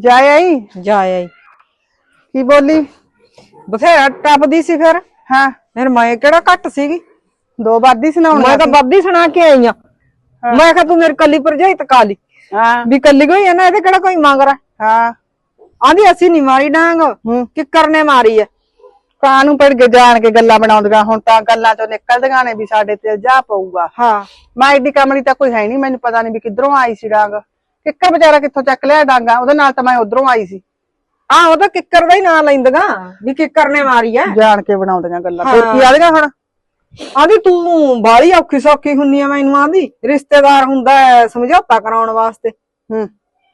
ਜਾ ਆਈ? ਜਾ ਆਈ। ਕੀ ਬੋਲੀ? ਬਥੇਰਾ ਟੱਪਦੀ ਸੀ ਫਿਰ। ਹਾਂ ਫਿਰ ਮੈਂ ਕਿਹੜਾ ਘੱਟ ਸੀਗੀ? ਦੋ ਬਾਦੀ ਸੁਣਾਉਣ ਮੈਂ ਤਾਂ ਬੱਦੀ ਸੁਣਾ ਕੇ ਆਈ ਆ। ਮੈਂ ਕਿਹਾ ਤੂੰ ਮੇਰੇ ਕੱਲੀ ਭਰਜਾਈ ਤਕਾ ਲਈ ਹਾਂ। ਵੀ ਕੱਲੀ ਕੋਈ ਆ ਨਾ ਇਹਦੇ ਕਿਹੜਾ ਕੋਈ ਮੰਗ ਰਿਹਾ ਹਾਂ। ਆਂਦੀ ਅਸੀਂ ਨਹੀਂ ਮਾਰੀ ਡਾਂਗ। ਹੂੰ। ਕਿੱਕਰ ਨੇ ਮਾਰੀ ਐ ਕਾਂ ਨੂੰ ਪੜ ਕੇ ਜਾਣ ਕੇ ਗੱਲਾਂ ਬਣਾਉਂਦੀਆਂ? ਹੁਣ ਤਾਂ ਗੱਲਾਂ ਚੋਂ ਨਿਕਲਦੀਆਂ ਨੇ ਵੀ ਸਾਡੇ ਤੇ ਜਾ ਪਊਗਾ। ਹਾਂ। ਮੈਂ ਐਡੀ ਕਮਲੀ ਤਾਂ ਕੋਈ ਹੈ ਨਹੀਂ ਮੈਨੂੰ ਪਤਾ ਨਹੀਂ ਵੀ ਕਿੱਧਰੋਂ ਆਈ ਸੀ ਡਾਂਗ। ਕਿੱਕਰ ਵਿਚਾਰਾ ਕਿੱਥੋਂ ਚੱਕ ਲਿਆ ਡਾਂਗਾ? ਉਹਦੇ ਨਾਲ ਤਾਂ ਮੈਂ ਉਧਰੋਂ ਆਈ ਸੀ। ਆ ਉਹ ਤਾਂ ਕਿੱਕਰ ਦਾ ਹੀ ਨਾਂ ਲੈਂਦਗਾ। ਵੀ ਕਿੱਕਰ ਨੇ ਮਾਰੀ ਐ। ਜਾਣ ਕੇ ਬਣਾਉਂਦੀਆਂ ਗੱਲਾਂ। ਫਿਰ ਕੀ ਆਦੇਗਾ ਹੁਣ? ਆਂਦੀ ਤੂੰ ਬਾਲੀ ਔਖੀ ਸੌਖੀ ਹੁੰਨੀ ਆ ਮੈਨੂੰ ਆਂਦੀ। ਰਿਸ਼ਤੇਦਾਰ ਹੁੰਦਾ ਹੈ ਸਮਝੌਤਾ ਕਰਾਉਣ ਵਾਸਤੇ। ਹੂੰ।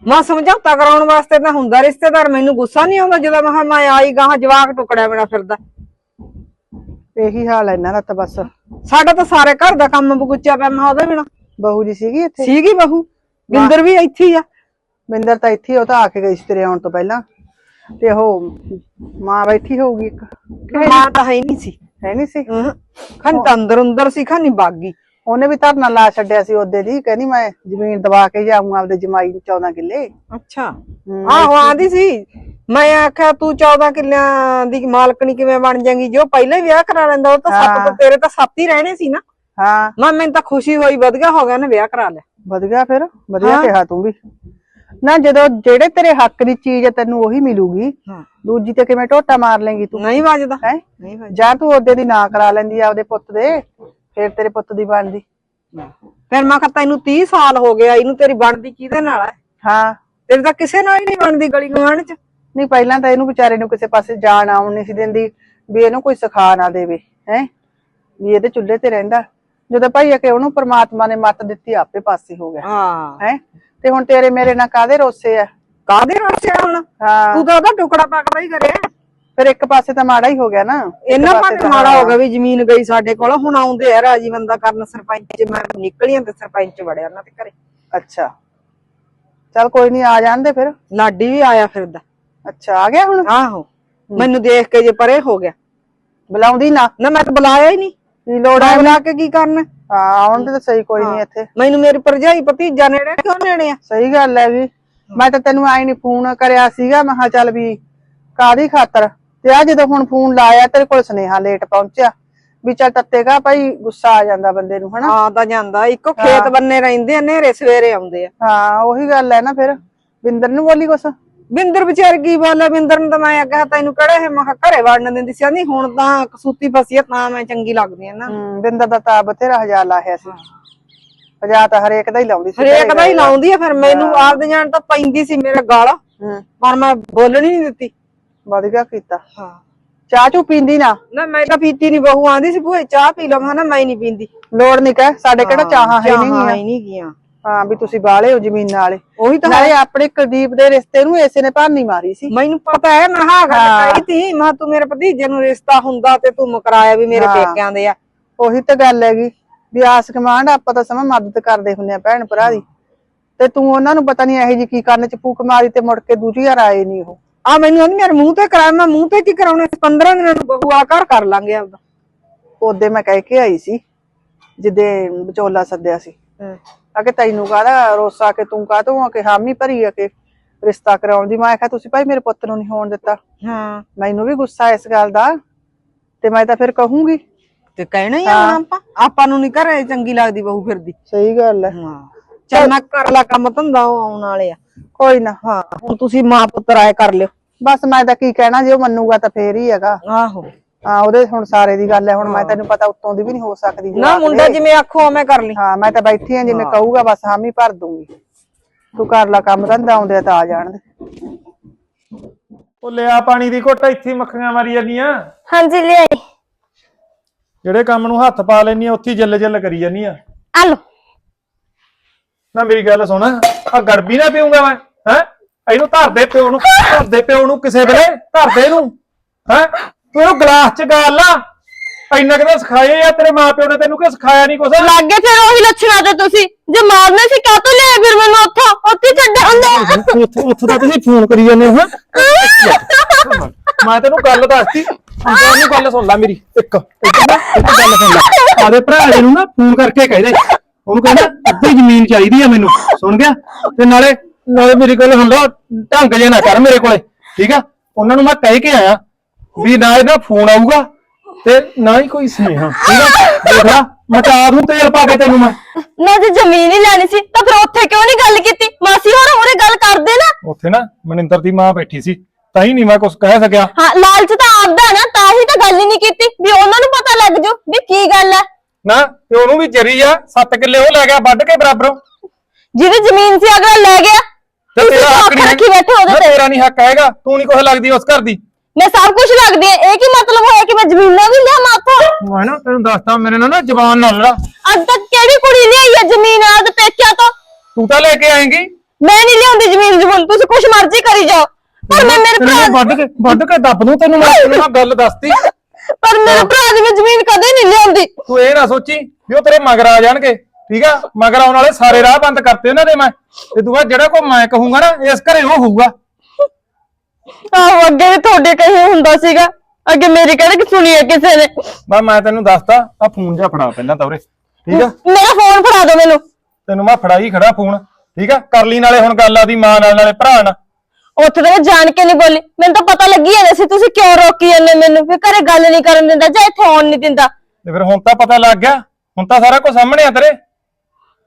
ਮੈਂ ਸਮਝੌਤਾ ਕਰਾਉਣ ਵਾਸਤੇ ਤਾਂ ਹੁੰਦਾ। ਰਿਸ਼ਤੇਦਾਰ ਮੈਨੂੰ ਗੁੱਸਾ ਨਹੀਂ ਆਉਂਦਾ ਜਦੋਂ ਮੈਂ ਮੈਂ ਆਈ ਗਾਹਾਂ ਜਵਾਕ ਟੁਕੜਿਆ ਮੇਰਾ ਫਿਰਦਾ। ਇਹੀ ਹਾਲ ਹੈ ਇਹਨਾਂ ਦਾ ਤਾਂ ਬਸ। ਸਾਡਾ ਤਾਂ ਸਾਰੇ ਘਰ ਦਾ ਕੰਮ ਬਗੁੱਚਿਆ ਪਿਆ ਮੈਂ ਉਹਦੇ ਬਿਨਾ। ਬਹੂ ਜੀ ਸੀਗੀ ਇੱਥੇ? ਸੀਗੀ ਬਹੂ। ਬਿੰਦਰ ਵੀ ਇੱਥੇ ਹੀ ਆ। ਬਿੰਦਰ ਤਾਂ ਇੱਥੇ ਹੀ, ਉਹ ਤਾਂ ਆ ਕੇ ਗਈ ਸੀ ਤੇਰੇ ਆਉਣ ਤੋਂ ਪਹਿਲਾਂ। ਤੇ ਉਹ ਮਾਂ ਬੈਠੀ ਹੋਊਗੀ ਇੱਕ। ਮਾਂ ਤਾਂ ਹੈ ਨਹੀਂ ਸੀ। ਹੈ ਨਹੀਂ ਸੀ? ਖਾਨੀ ਤਾਂ ਅੰਦਰ ਅੰਦਰ ਸੀ ਖਾਨੀ ਬਾਗੀ। ਉਹਨੇ ਵੀ ਧਰਨਾ ਲਾ ਛੱਡਿਆ ਸੀ ਉਹਦੇ ਦੀ ਕਹਿੰਦੀ ਮੈਂ ਜ਼ਮੀਨ ਦਵਾ ਕੇ ਜਾਊਂ ਆਪਦੇ ਜਮਾਈ ਨੂੰ 14 ਕਿੱਲੇ। ਅੱਛਾ। ਹਮ, ਆਹੋ ਆਂਦੀ ਸੀ ਮੈਂ ਆਖਿਆ ਤੂੰ 14 ਕਿੱਲਿਆਂ ਦੀ ਮਾਲਕਣੀ ਕਿਵੇਂ ਬਣ ਜਾਏਗੀ? ਜੋ ਪਹਿਲੇ ਵਿਆਹ ਕਰਾ ਲੈਂਦਾ ਉਹ ਤਾਂ ਸੱਤ ਤਾਂ ਤੇਰੇ ਤਾਂ ਸੱਤ ਹੀ ਰਹਿਣੇ ਸੀ ਨਾ। ਹਾਂ। ਮੈਂ ਮੈਨੂੰ ਤਾਂ ਖੁਸ਼ੀ ਹੋਈ ਵਧੀਆ ਹੋ ਗਿਆ ਨਾ ਵਿਆਹ ਕਰਾ ਲਿਆ। ਵਧੀਆ ਫਿਰ? ਵਧੀਆ ਕਿਹਾ ਤੂੰ ਵੀ। ਨਾ ਜਦੋਂ ਜਿਹੜੇ ਤੇਰੇ ਹੱਕ ਦੀ ਚੀਜ਼ ਹੈ ਤੈਨੂੰ ਉਹੀ ਮਿਲੂਗੀ। ਹਾਂ। ਦੂਜੀ ਤੇ ਕਿਵੇਂ ਟੋਟਾ ਮਾਰ ਲੇਂਗੀ ਤੂੰ? ਨਹੀਂ ਵੱਜਦਾ। ਹੈ? ਨਹੀਂ ਵੱਜਦਾ। ਜਾਂ ਤੂੰ ਉਹਦੇ ਦੀ ਨਾ ਕਰਾ ਲੈਂਦੀ ਆਪਦੇ ਪੁੱਤ ਦੇ। ਫਿਰ ਤੇਰੇ ਪੁੱਤ ਦੀ ਬਣਦੀ। ਫਿਰ ਮੈਂ ਕਿਹਾ ਤੈਨੂੰ 30 ਸਾਲ ਹੋ ਗਿਆ ਇਹਨੂੰ ਤੇਰੀ ਬਣਦੀ ਕਿਹਦੇ ਨਾਲ ਹੈ ਹਾਂ। ਤੇਰੀ ਤਾਂ ਕਿਸੇ ਨਾਲ ਹੀ ਨਹੀਂ ਬਣਦੀ ਗਲੀ ਗਵਾਂਢ ਚ। ਨਹੀਂ ਪਹਿਲਾਂ ਤਾਂ ਇਹਨੂੰ ਵਿਚਾਰੇ ਨੂੰ ਕਿਸੇ ਪਾਸੇ ਜਾਣ ਆਉਣ ਨਹੀਂ ਸੀ ਦਿੰਦੀ ਵੀ ਇਹਨੂੰ ਕੋਈ ਸਿਖਾ ਨਾ ਦੇਵੇ। ਹੈ? ਵੀ ਇਹਦੇ ਚੁੱਲ੍ਹੇ ਤੇ ਰਹਿੰਦਾ। ਜਦੋਂ ਭਾਈ ਆ ਕਿ ਉਹਨੂੰ ਪ੍ਰਮਾਤਮਾ ਨੇ ਮੱਤ ਦਿੱਤੀ ਆਪੇ ਪਾਸੇ ਹੋ ਗਿਆ। ਹਾਂ। ਹੈ? ਤੇ ਹੁਣ ਤੇਰੇ ਮੇਰੇ ਨਾਲ ਕਾਦੇ ਰੋਸੇ ਆ? ਕਾਦੇ ਰੋਸਿਆ ਹੁਣ? ਹਾਂ। ਤੂੰ ਤਾਂ ਉਹਦਾ ਟੁਕੜਾ ਪੱਕਦਾ ਹੀ ਕਰਿਆ। ਫਿਰ ਇੱਕ ਪਾਸੇ ਤਾਂ ਮਾੜਾ ਹੀ ਹੋ ਗਿਆ ਨਾ। ਇੱਕ ਇੰਨਾ ਪਾਸੇ ਮਾੜਾ ਹੋ। ਗਿਆ ਵੀ ਜ਼ਮੀਨ ਗਈ ਸਾਡੇ ਕੋਲ ਹੁਣ ਆਉਂਦੇ ਆ ਰਾਜੀ ਬੰਦਾ ਕਰਨ ਸਰਪੰਚ ਮੈਂ ਨਿਕਲੀਆਂ ਤੇ ਸਰਪੰਚ ਵੜਿਆ ਉਹਨਾਂ ਦੇ ਘਰੇ। ਅੱਛਾ। ਚੱਲ ਕੋਈ ਨਹੀਂ ਆ ਜਾਣ ਦੇ ਫਿਰ। ਲਾਡੀ ਵੀ ਆਇਆ ਫਿਰਦਾ। ਅੱਛਾ ਆ ਗਿਆ ਹੁਣ? ਆਹੋ। ਮੈਨੂੰ ਦੇਖ ਕੇ ਜੇ ਪਰੇ ਹੋ ਗਿਆ। ਬੁਲਾਉਂਦੀ ਨਾ। ਨਾ ਮੈਂ ਤਾਂ ਬੁਲਾਇਆ ਹੀ ਨਹੀਂ ਕੀ ਲੋੜ ਆ ਬੁਲਾ ਕੇ ਕੀ ਕਰਨਾ? ਹਾਂ ਆਉਣ ਤਾਂ ਸਹੀ ਕੋਈ ਨਹੀਂ ਇੱਥੇ। ਮੈਨੂੰ ਮੇਰੀ ਭਰਜਾਈ ਭਤੀਜਾ ਨੇੜੇ ਕਿਉਂ ਨੇੜੇ ਆ? ਸਹੀ ਗੱਲ ਹੈ ਵੀ ਮੈਂ ਤਾਂ ਤੈਨੂੰ ਆਈ ਨਹੀਂ ਫੋਨ ਕਰਿਆ ਸੀਗਾ ਮੈਂ ਕਿਹਾ ਚੱਲ ਵੀ ਕਾਦੀ ਖਾਤਰ? ਤੇ ਆ ਜਦੋਂ ਹੁਣ ਫੋਨ ਲਾਇਆ ਤੇਰੇ ਕੋਲ ਸੁਨੇਹਾ ਲੇਟ ਪਹੁੰਚਿਆ ਵੀ ਚੱਲ ਤੱਤੇਗਾ ਭਾਈ ਗੁੱਸਾ ਆ ਜਾਂਦਾ ਬੰਦੇ ਨੂੰ ਹਨਾ? ਆ ਤਾਂ ਜਾਂਦਾ। ਇੱਕੋ ਖੇਤ ਬੰਨੇ ਰਹਿੰਦੇ ਆ ਨੇਰੇ ਸਵੇਰੇ ਆਉਂਦੇ ਆ। ਹਾਂ ਉਹੀ ਗੱਲ ਹੈ ਨਾ ਫਿਰ। ਬਿੰਦਰ ਨੂੰ ਬੋਲੀ ਕੁਛ? ਬਿੰਦਰ ਵਿਚਾਰ ਕੀ ਬੋਲਿਆ ਬਿੰਦਰ ਨੂੰ ਤਾਂ ਮੈਂ ਅੱਗੇ ਤੈਨੂੰ ਕਿਹੜਾ ਇਹ ਮੈਂ ਕਿਹਾ ਘਰੇ ਵੜਨ ਦਿੰਦੀ ਸੀ? ਨਹੀਂ ਹੁਣ ਤਾਂ ਕਸੂਤੀ ਫਸੀ ਆ ਤਾਂ ਮੈਂ ਚੰਗੀ ਲੱਗਦੀ ਆ ਨਾ। ਬਿੰਦਰ ਦਾ ਤਾਂ ਬਥੇਰਾ ਹਜ਼ਾਰ ਲਾਹਿਆ ਸੀ। ਹਜ਼ਾਰ ਤਾਂ ਹਰੇਕ ਦਾ ਹੀ ਲਾਉਂਦੀ ਸੀ ਹਰੇਕ ਦਾ ਹੀ ਲਾਉਂਦੀ ਆ ਫਿਰ ਮੈਨੂੰ ਆਪਦੇ ਜਾਣ ਤਾਂ ਪੈਂਦੀ ਸੀ ਮੇਰੇ ਗਾਲ ਪਰ ਮੈਂ ਬੋਲਣੀ ਨਹੀਂ ਦਿੱਤੀ। ਵਧੀਆ ਕੀਤਾ। ਹਾਂ। ਚਾਹ ਚੂ ਪੀਂਦੀ ਨਾ? ਨਾ ਮੈਂ ਤਾਂ ਪੀਤੀ ਨਹੀਂ ਬਹੂ ਆਂਦੀ ਸੀ ਭੂਏ ਚਾਹ ਪੀ ਲਵਾਂ ਨਾ ਮੈਂ ਨਹੀਂ ਪੀਂਦੀ। ਲੋੜ ਨਹੀਂ ਕਹਿ ਸਾਡੇ ਕਿਹੜਾ ਚਾਹਾਂ ਹੈ ਨਹੀਂ ਨਹੀਂ ਗਿਆ। ਹਾਂ ਵੀ ਤੁਸੀਂ ਬਾਲੇ ਹੋ ਜ਼ਮੀਨ ਵਾਲੇ ਉਹੀ ਤਾਂ ਨਾਲੇ ਆਪਣੇ ਕੁਲਦੀਪ ਦੇ ਰਿਸ਼ਤੇ ਨੂੰ ਇਸੇ ਨੇ ਭਾਨੀ ਮਾਰੀ ਸੀ। ਮੈਨੂੰ ਪਤਾ ਹੈ ਮੈਂ ਹਾਂ ਗੱਲ ਕਹੀ ਤੀ ਮੈਂ ਤੂੰ ਮੇਰੇ ਭਤੀਜੇ ਨੂੰ ਰਿਸ਼ਤਾ ਹੁੰਦਾ ਤੇ ਤੂੰ ਮੁਕਰਾਇਆ ਵੀ ਮੇਰੇ ਪੇਕਿਆਂ ਦੇ ਆ। ਉਹੀ ਤਾਂ ਗੱਲ ਹੈਗੀ। ਵੀ ਆਸ ਕਮਾਂਡ ਆਪਾਂ ਤਾਂ ਸਮਾਂ ਮਦਦ ਕਰਦੇ ਹੁੰਦੇ ਆ ਭੈਣ ਭਰਾ ਦੀ। ਤੇ ਤੂੰ ਉਹਨਾਂ ਨੂੰ ਪਤਾ ਨਹੀਂ ਇਹੋ ਜੀ ਕੀ ਕਰਨ ਚ ਫੂਕ ਮਾਰੀ ਤੇ ਮੁੜ ਕੇ ਦੂਜੀ ਵਾਰ ਆਏ ਨਹੀਂ ਉਹ। ਆ ਮੈਨੂੰ ਆਂਦੀ ਮੇਰੇ ਮੂੰਹ ਤੇ ਕਰਾਇਆ ਮੈਂ ਮੂੰਹ ਤੇ ਕੀ ਕਰਾਉਣਾ? 15 ਦਿਨਾਂ ਨੂੰ ਬਹੂ ਆ ਘਰ ਕਰ ਲਾਂਗੇ ਆਪਦਾ। ਉਹਦੇ ਮੈਂ ਕਹਿ ਕੇ ਆਈ ਸੀ ਜਿੱਦੇ ਵਿਚੋਲਾ ਸੱਦਿਆ ਸੀ। ਆ ਕਿ ਤੈਨੂੰ ਕਾਹਦਾ ਰੋਸਾ ਕਿ ਤੂੰ ਕਾਹਤੋਂ ਆ ਕਿ ਹਾਮੀ ਭਰੀ ਆ ਕਿ ਰਿਸ਼ਤਾ ਕਰਾਉਣ ਦੀ? ਮੈਂ ਕਿਹਾ ਤੁਸੀਂ ਭਾਈ ਮੇਰੇ ਪੁੱਤ ਨੂੰ ਨਹੀਂ ਹੋਣ ਦਿੱਤਾ। ਹਾਂ। ਮੈਨੂੰ ਵੀ ਗੁੱਸਾ ਇਸ ਗੱਲ ਦਾ ਤੇ ਮੈਂ ਤਾਂ ਫਿਰ ਕਹੂੰਗੀ। ਤੇ ਕਹਿਣਾ ਹੀ ਆ ਹੁਣ ਆਪਾਂ। ਆਪਾਂ ਨੂੰ ਨਹੀਂ ਘਰੇ ਚੰਗੀ ਲੱਗਦੀ ਬਹੂ ਫਿਰਦੀ ਸਹੀ ਗੱਲ ਹੈ। ਹਾਂ। ਚੱਲ ਮੈਂ ਕਰ ਲਾ ਕੰਮ ਧੰਦਾ ਉਹ ਆਉਣ ਵਾਲੇ ਆ। ਕੋਈ ਨਾ। ਹਾਂ। ਹੁਣ ਤੁਸੀਂ ਮਾਂ ਪੁੱਤਰ ਆਏ ਕਰ ਲਿਓ। ਬਸ ਮੈਂ ਤਾਂ ਕੀ ਕਹਿਣਾ ਜੇ ਉਹ ਮੰਨੂਗਾ ਤਾਂ ਫੇਰ ਹੀ ਹੈਗਾ। ਆਹੋ। ਹਾਂ ਉਹਦੇ ਹੁਣ ਸਾਰੇ ਦੀ ਗੱਲ ਹੈ ਹੁਣ ਮੈਂ ਤੈਨੂੰ ਪਤਾ ਉੱਤੋਂ ਦੀ ਵੀ ਨਹੀਂ ਹੋ ਸਕਦੀ ਨਾ ਮੁੰਡਾ। ਜਿਵੇਂ ਆਖੋ ਉਵੇਂ ਕਰ ਲਈ। ਹਾਂ ਮੈਂ ਤਾਂ ਬੈਠੀ ਆ ਜਿਵੇਂ ਕਹੂਗਾ ਬਸ ਹਾਮੀ ਭਰ ਦੂੰਗੀ। ਤੂੰ ਕਰ ਲੈ ਕੰਮ ਧੰਦਾ ਆਉਂਦੇ ਆ ਤਾਂ ਆ ਜਾਣ ਦੇ। ਉਹ ਲਿਆ ਪਾਣੀ ਦੀ ਘੁੱਟ ਇੱਥੇ ਮੱਖੀਆਂ ਮਾਰੀ ਜਾਂਦੀਆਂ। ਹਾਂਜੀ ਲਿਆਈ। ਜਿਹੜੇ ਕੰਮ ਨੂੰ ਹੱਥ ਪਾ ਲੈਣੀ ਉੱਥੇ ਹੀ ਜੱਲ ਜੱਲ ਕਰੀ ਜਾਂਦੀ ਆ। ਆ ਲੋ ਨਾ ਮੇਰੀ ਗੱਲ ਸੁਣ। ਆ ਗੜਬੀ ਨਾ ਪੀਉਂਗਾ ਮੈਂ ਹੈ? ਇਹਨੂੰ ਧਰ ਦੇ ਪਿਓ ਨੂੰ ਧਰ ਦੇ ਪਿਓ ਨੂੰ ਕਿਸੇ ਵੇਲੇ ਧਰ ਦੇ ਇਹਨੂੰ ਹੈ? ਤੂੰ ਇਹਨੂੰ ਗਲਾਸ ਚ ਗਾਲ ਲਾ। ਇੰਨਾ ਕਿਤੇ ਸਿਖਾਏ ਆ ਤੇਰੇ ਮਾਪਿਓ ਨੇ ਤੈਨੂੰ ਕਿ ਸਿਖਾਇਆ ਨਹੀਂ ਕੁਛ? ਲੱਗੇ ਫਿਰ ਉਹੀ ਲੱਛਣਾ ਤੇ ਤੁਸੀਂ। ਜੇ ਮਾਰਨੇ ਸੀ ਕਾਹ ਤੋਂ ਲਿਆ ਫਿਰ ਮੈਨੂੰ ਉੱਥੋਂ? ਉੱਥੇ ਛੱਡਿਆ ਹੁੰਦਾ ਉੱਥੇ ਉੱਥੇ ਤਾਂ ਤੁਸੀਂ ਫੋਨ ਕਰੀ ਜਾਂਦੇ ਹੋ ਹੈਂ? ਮੈਂ ਤੈਨੂੰ ਗੱਲ ਦੱਸਤੀ। ਅੰਦਰ ਨੂੰ ਗੱਲ ਸੁਣ ਲੈ ਮੇਰੀ। ਇੱਕ ਇੱਕ ਨਾ ਇੱਕ ਗੱਲ ਸੁਣ ਲੈ। ਆਦੇ ਭਰਾ ਦੇ ਨੂੰ ਨਾ ਫੋਨ ਕਰਕੇ ਕਹਿ ਦੇ। ਉਹਨੂੰ ਕਹਿੰਦਾ ਅੱਧੀ ਜ਼ਮੀਨ ਚਾਹੀਦੀ ਆ ਮੈਨੂੰ। ਸੁਣ ਗਿਆ? ਤੇ ਨਾਲੇ ਨਾਲੇ ਮੇਰੀ ਗੱਲ ਸੁਣ ਲਾ ਢੰਗ ਜੇ ਨਾ ਕਰ ਮੇਰੇ ਕੋਲੇ। ਠੀਕ ਆ? ਉਹਨਾਂ ਨੂੰ ਮੈਂ ਕਹਿ ਕੇ ਆਇਆ। ਵੀ ਨਾ ਇਹਦਾ ਫੋਨ ਆਊਗਾ ਤੇ ਨਾ ਹੀ ਕੋਈ ਸੁਨੇਹਾ ਦੇਖ ਮਚਾ ਦੂੰ ਤੇਲ ਪਾ ਕੇ ਤੈਨੂੰ ਮੈਂ। ਨਾ ਜੇ ਜ਼ਮੀਨ ਹੀ ਲੈਣੀ ਸੀ ਤਾਂ ਫਿਰ ਉੱਥੇ ਕਿਉਂ ਨਹੀਂ ਗੱਲ ਕੀਤੀ? ਮਾਸੀ ਹੋਰ ਹੋਰੇ ਗੱਲ ਕਰਦੇ ਨਾ। ਉੱਥੇ ਨਾ ਮਨਿੰਦਰ ਦੀ ਮਾਂ ਬੈਠੀ ਸੀ ਤਾਂ ਹੀ ਨਹੀਂ ਮੈਂ ਕੁਝ ਕਹਿ ਸਕਿਆ। ਹਾਂ ਲਾਲਚ ਤਾਂ ਆਪਦਾ ਨਾ ਤਾਂ ਹੀ ਤਾਂ ਗੱਲ ਹੀ ਨਹੀਂ ਕੀਤੀ ਵੀ ਉਹਨਾਂ ਨੂੰ ਪਤਾ ਲੱਗ ਜੂ ਵੀ ਕੀ ਗੱਲ ਹੈ। ਨਾ ਤੇ ਉਹਨੂੰ ਵੀ ਜਰੀ ਆ 7 ਕਿੱਲੇ ਉਹ ਲੈ ਗਿਆ ਵੱਢ ਕੇ ਬਰਾਬਰੋਂ। ਜਿਹਦੀ ਜ਼ਮੀਨ ਸੀ ਅਗਲਾ ਲੈ ਗਿਆ ਤੇ ਤੇਰਾ ਹੱਕ ਨਹੀਂ ਰੱਖੀ ਬੈਠੇ ਉਹਦੇ ਤੇ। ਤੇਰਾ ਨਹੀਂ ਹੱਕ ਹੈਗਾ ਤੂੰ ਨਹੀਂ ਕੁਛ ਲੱਗਦੀ ਉਸ ਘਰ ਦੀ। ਮੈਂ ਸਭ ਕੁਝ ਲੱਗਦੀ ਹੈ। ਇਹ ਕੀ ਮਤਲਬ ਹੋਇਆ ਕਿ ਮੈਂ ਜ਼ਮੀਨਾਂ ਵੀ ਲਿਆ ਮਾਥੋਂ ਮੈਂ ਨਾ ਤੈਨੂੰ ਦੱਸਦਾ ਮੇਰੇ ਨਾਲ ਨਾ ਜ਼ਬਾਨ ਨਾਲ ਲੜਾ। ਅੱਜ ਤੱਕ ਕਿਹੜੀ ਕੁੜੀ ਲਿਆਈ ਹੈ ਜ਼ਮੀਨ ਆਦ ਪੇਕਿਆ ਤੋਂ? ਤੂੰ ਤਾਂ ਲੈ ਕੇ ਆਏਂਗੀ। ਮੈਂ ਨਹੀਂ ਲਿਆਉਂਦੀ ਜ਼ਮੀਨ ਜ਼ਮੂਨ। ਤੁਸੀਂ ਕੁਝ ਮਰਜ਼ੀ ਕਰੀ ਜਾਓ। ਪਰ ਮੈਂ ਮੇਰੇ ਤੈਨੂੰ ਮੈਂ ਭਰਾ ਵੱਢ ਕੇ ਵੱਢ ਕੇ ਦੱਬ ਦੂੰ ਤੈਨੂੰ ਮੈਂ ਤੈਨੂੰ ਮੈਂ ਗੱਲ ਦੱਸਤੀ। ਪਰ ਮੇਰੇ ਭਰਾ ਦੀ ਮੈਂ ਜ਼ਮੀਨ ਕਦੇ ਨਹੀਂ ਲਿਆਉਂਦੀ। ਤੂੰ ਇਹ ਨਾ ਸੋਚੀ ਵੀ ਉਹ ਤੇਰੇ ਮਗਰ ਆ ਜਾਣਗੇ ਠੀਕ ਆ? ਮਗਰ ਆਉਣ ਵਾਲੇ ਸਾਰੇ ਰਾਹ ਬੰਦ ਕਰਤੇ ਉਹਨਾਂ ਦੇ ਮੈਂ। ਤੇ ਤੂੰ ਬਾਅਦ ਜਿਹੜਾ ਕੋ ਮੈਂ ਕਹੂੰਗਾ ਨਾ ਇਸ ਘਰੇ ਉਹ ਹੋਊਗਾ। ਆਹੋ ਅੱਗੇ ਵੀ ਤੁਹਾਡੇ ਕਹੇ ਹੁੰਦਾ ਸੀਗਾ। ਅੱਗੇ ਮੇਰੀ ਕਿਹੜੇ ਕਿ ਸੁਣੀ ਹੈ ਕਿਸੇ ਨੇ। ਬਸ ਮੈਂ ਤੈਨੂੰ ਦੱਸਤਾ ਆ ਫੋਨ ਜਾ ਫੜਾ ਪਹਿਲਾਂ ਤਵਰੇ ਠੀਕ ਆ? ਮੇਰਾ ਫੋਨ ਫੜਾ ਦਿਓ ਮੈਨੂੰ। ਤੈਨੂੰ ਮੈਂ ਫੜਾਈ ਖੜਾ ਫੋਨ ਠੀਕ ਆ? ਕਰ ਲਈ ਨਾਲੇ ਹੁਣ ਗੱਲ ਆਦੀ ਮਾਂ ਨਾਲ ਨਾਲੇ ਭਰਾ ਨਾਲ। ਉੱਥੇ ਤਾਂ ਮੈਂ ਜਾਣ ਕੇ ਨਹੀਂ ਬੋਲੀ। ਮੈਨੂੰ ਤਾਂ ਪਤਾ ਲੱਗੀ ਜਾਂਦਾ ਸੀ ਤੁਸੀਂ ਕਿਉਂ ਰੋਕੀ ਜਾਂਦੇ ਮੈਨੂੰ? ਵੀ ਘਰੇ ਗੱਲ ਨਹੀਂ ਕਰਨ ਦਿੰਦਾ ਜਾਂ ਇੱਥੇ ਆਉਣ ਨਹੀਂ ਦਿੰਦਾ। ਤੇ ਫਿਰ ਹੁਣ ਤਾਂ ਪਤਾ ਲੱਗ ਗਿਆ ਹੁਣ ਤਾਂ ਸਾਰਾ ਕੁਝ ਸਾਹਮਣੇ ਆ ਤੇਰੇ।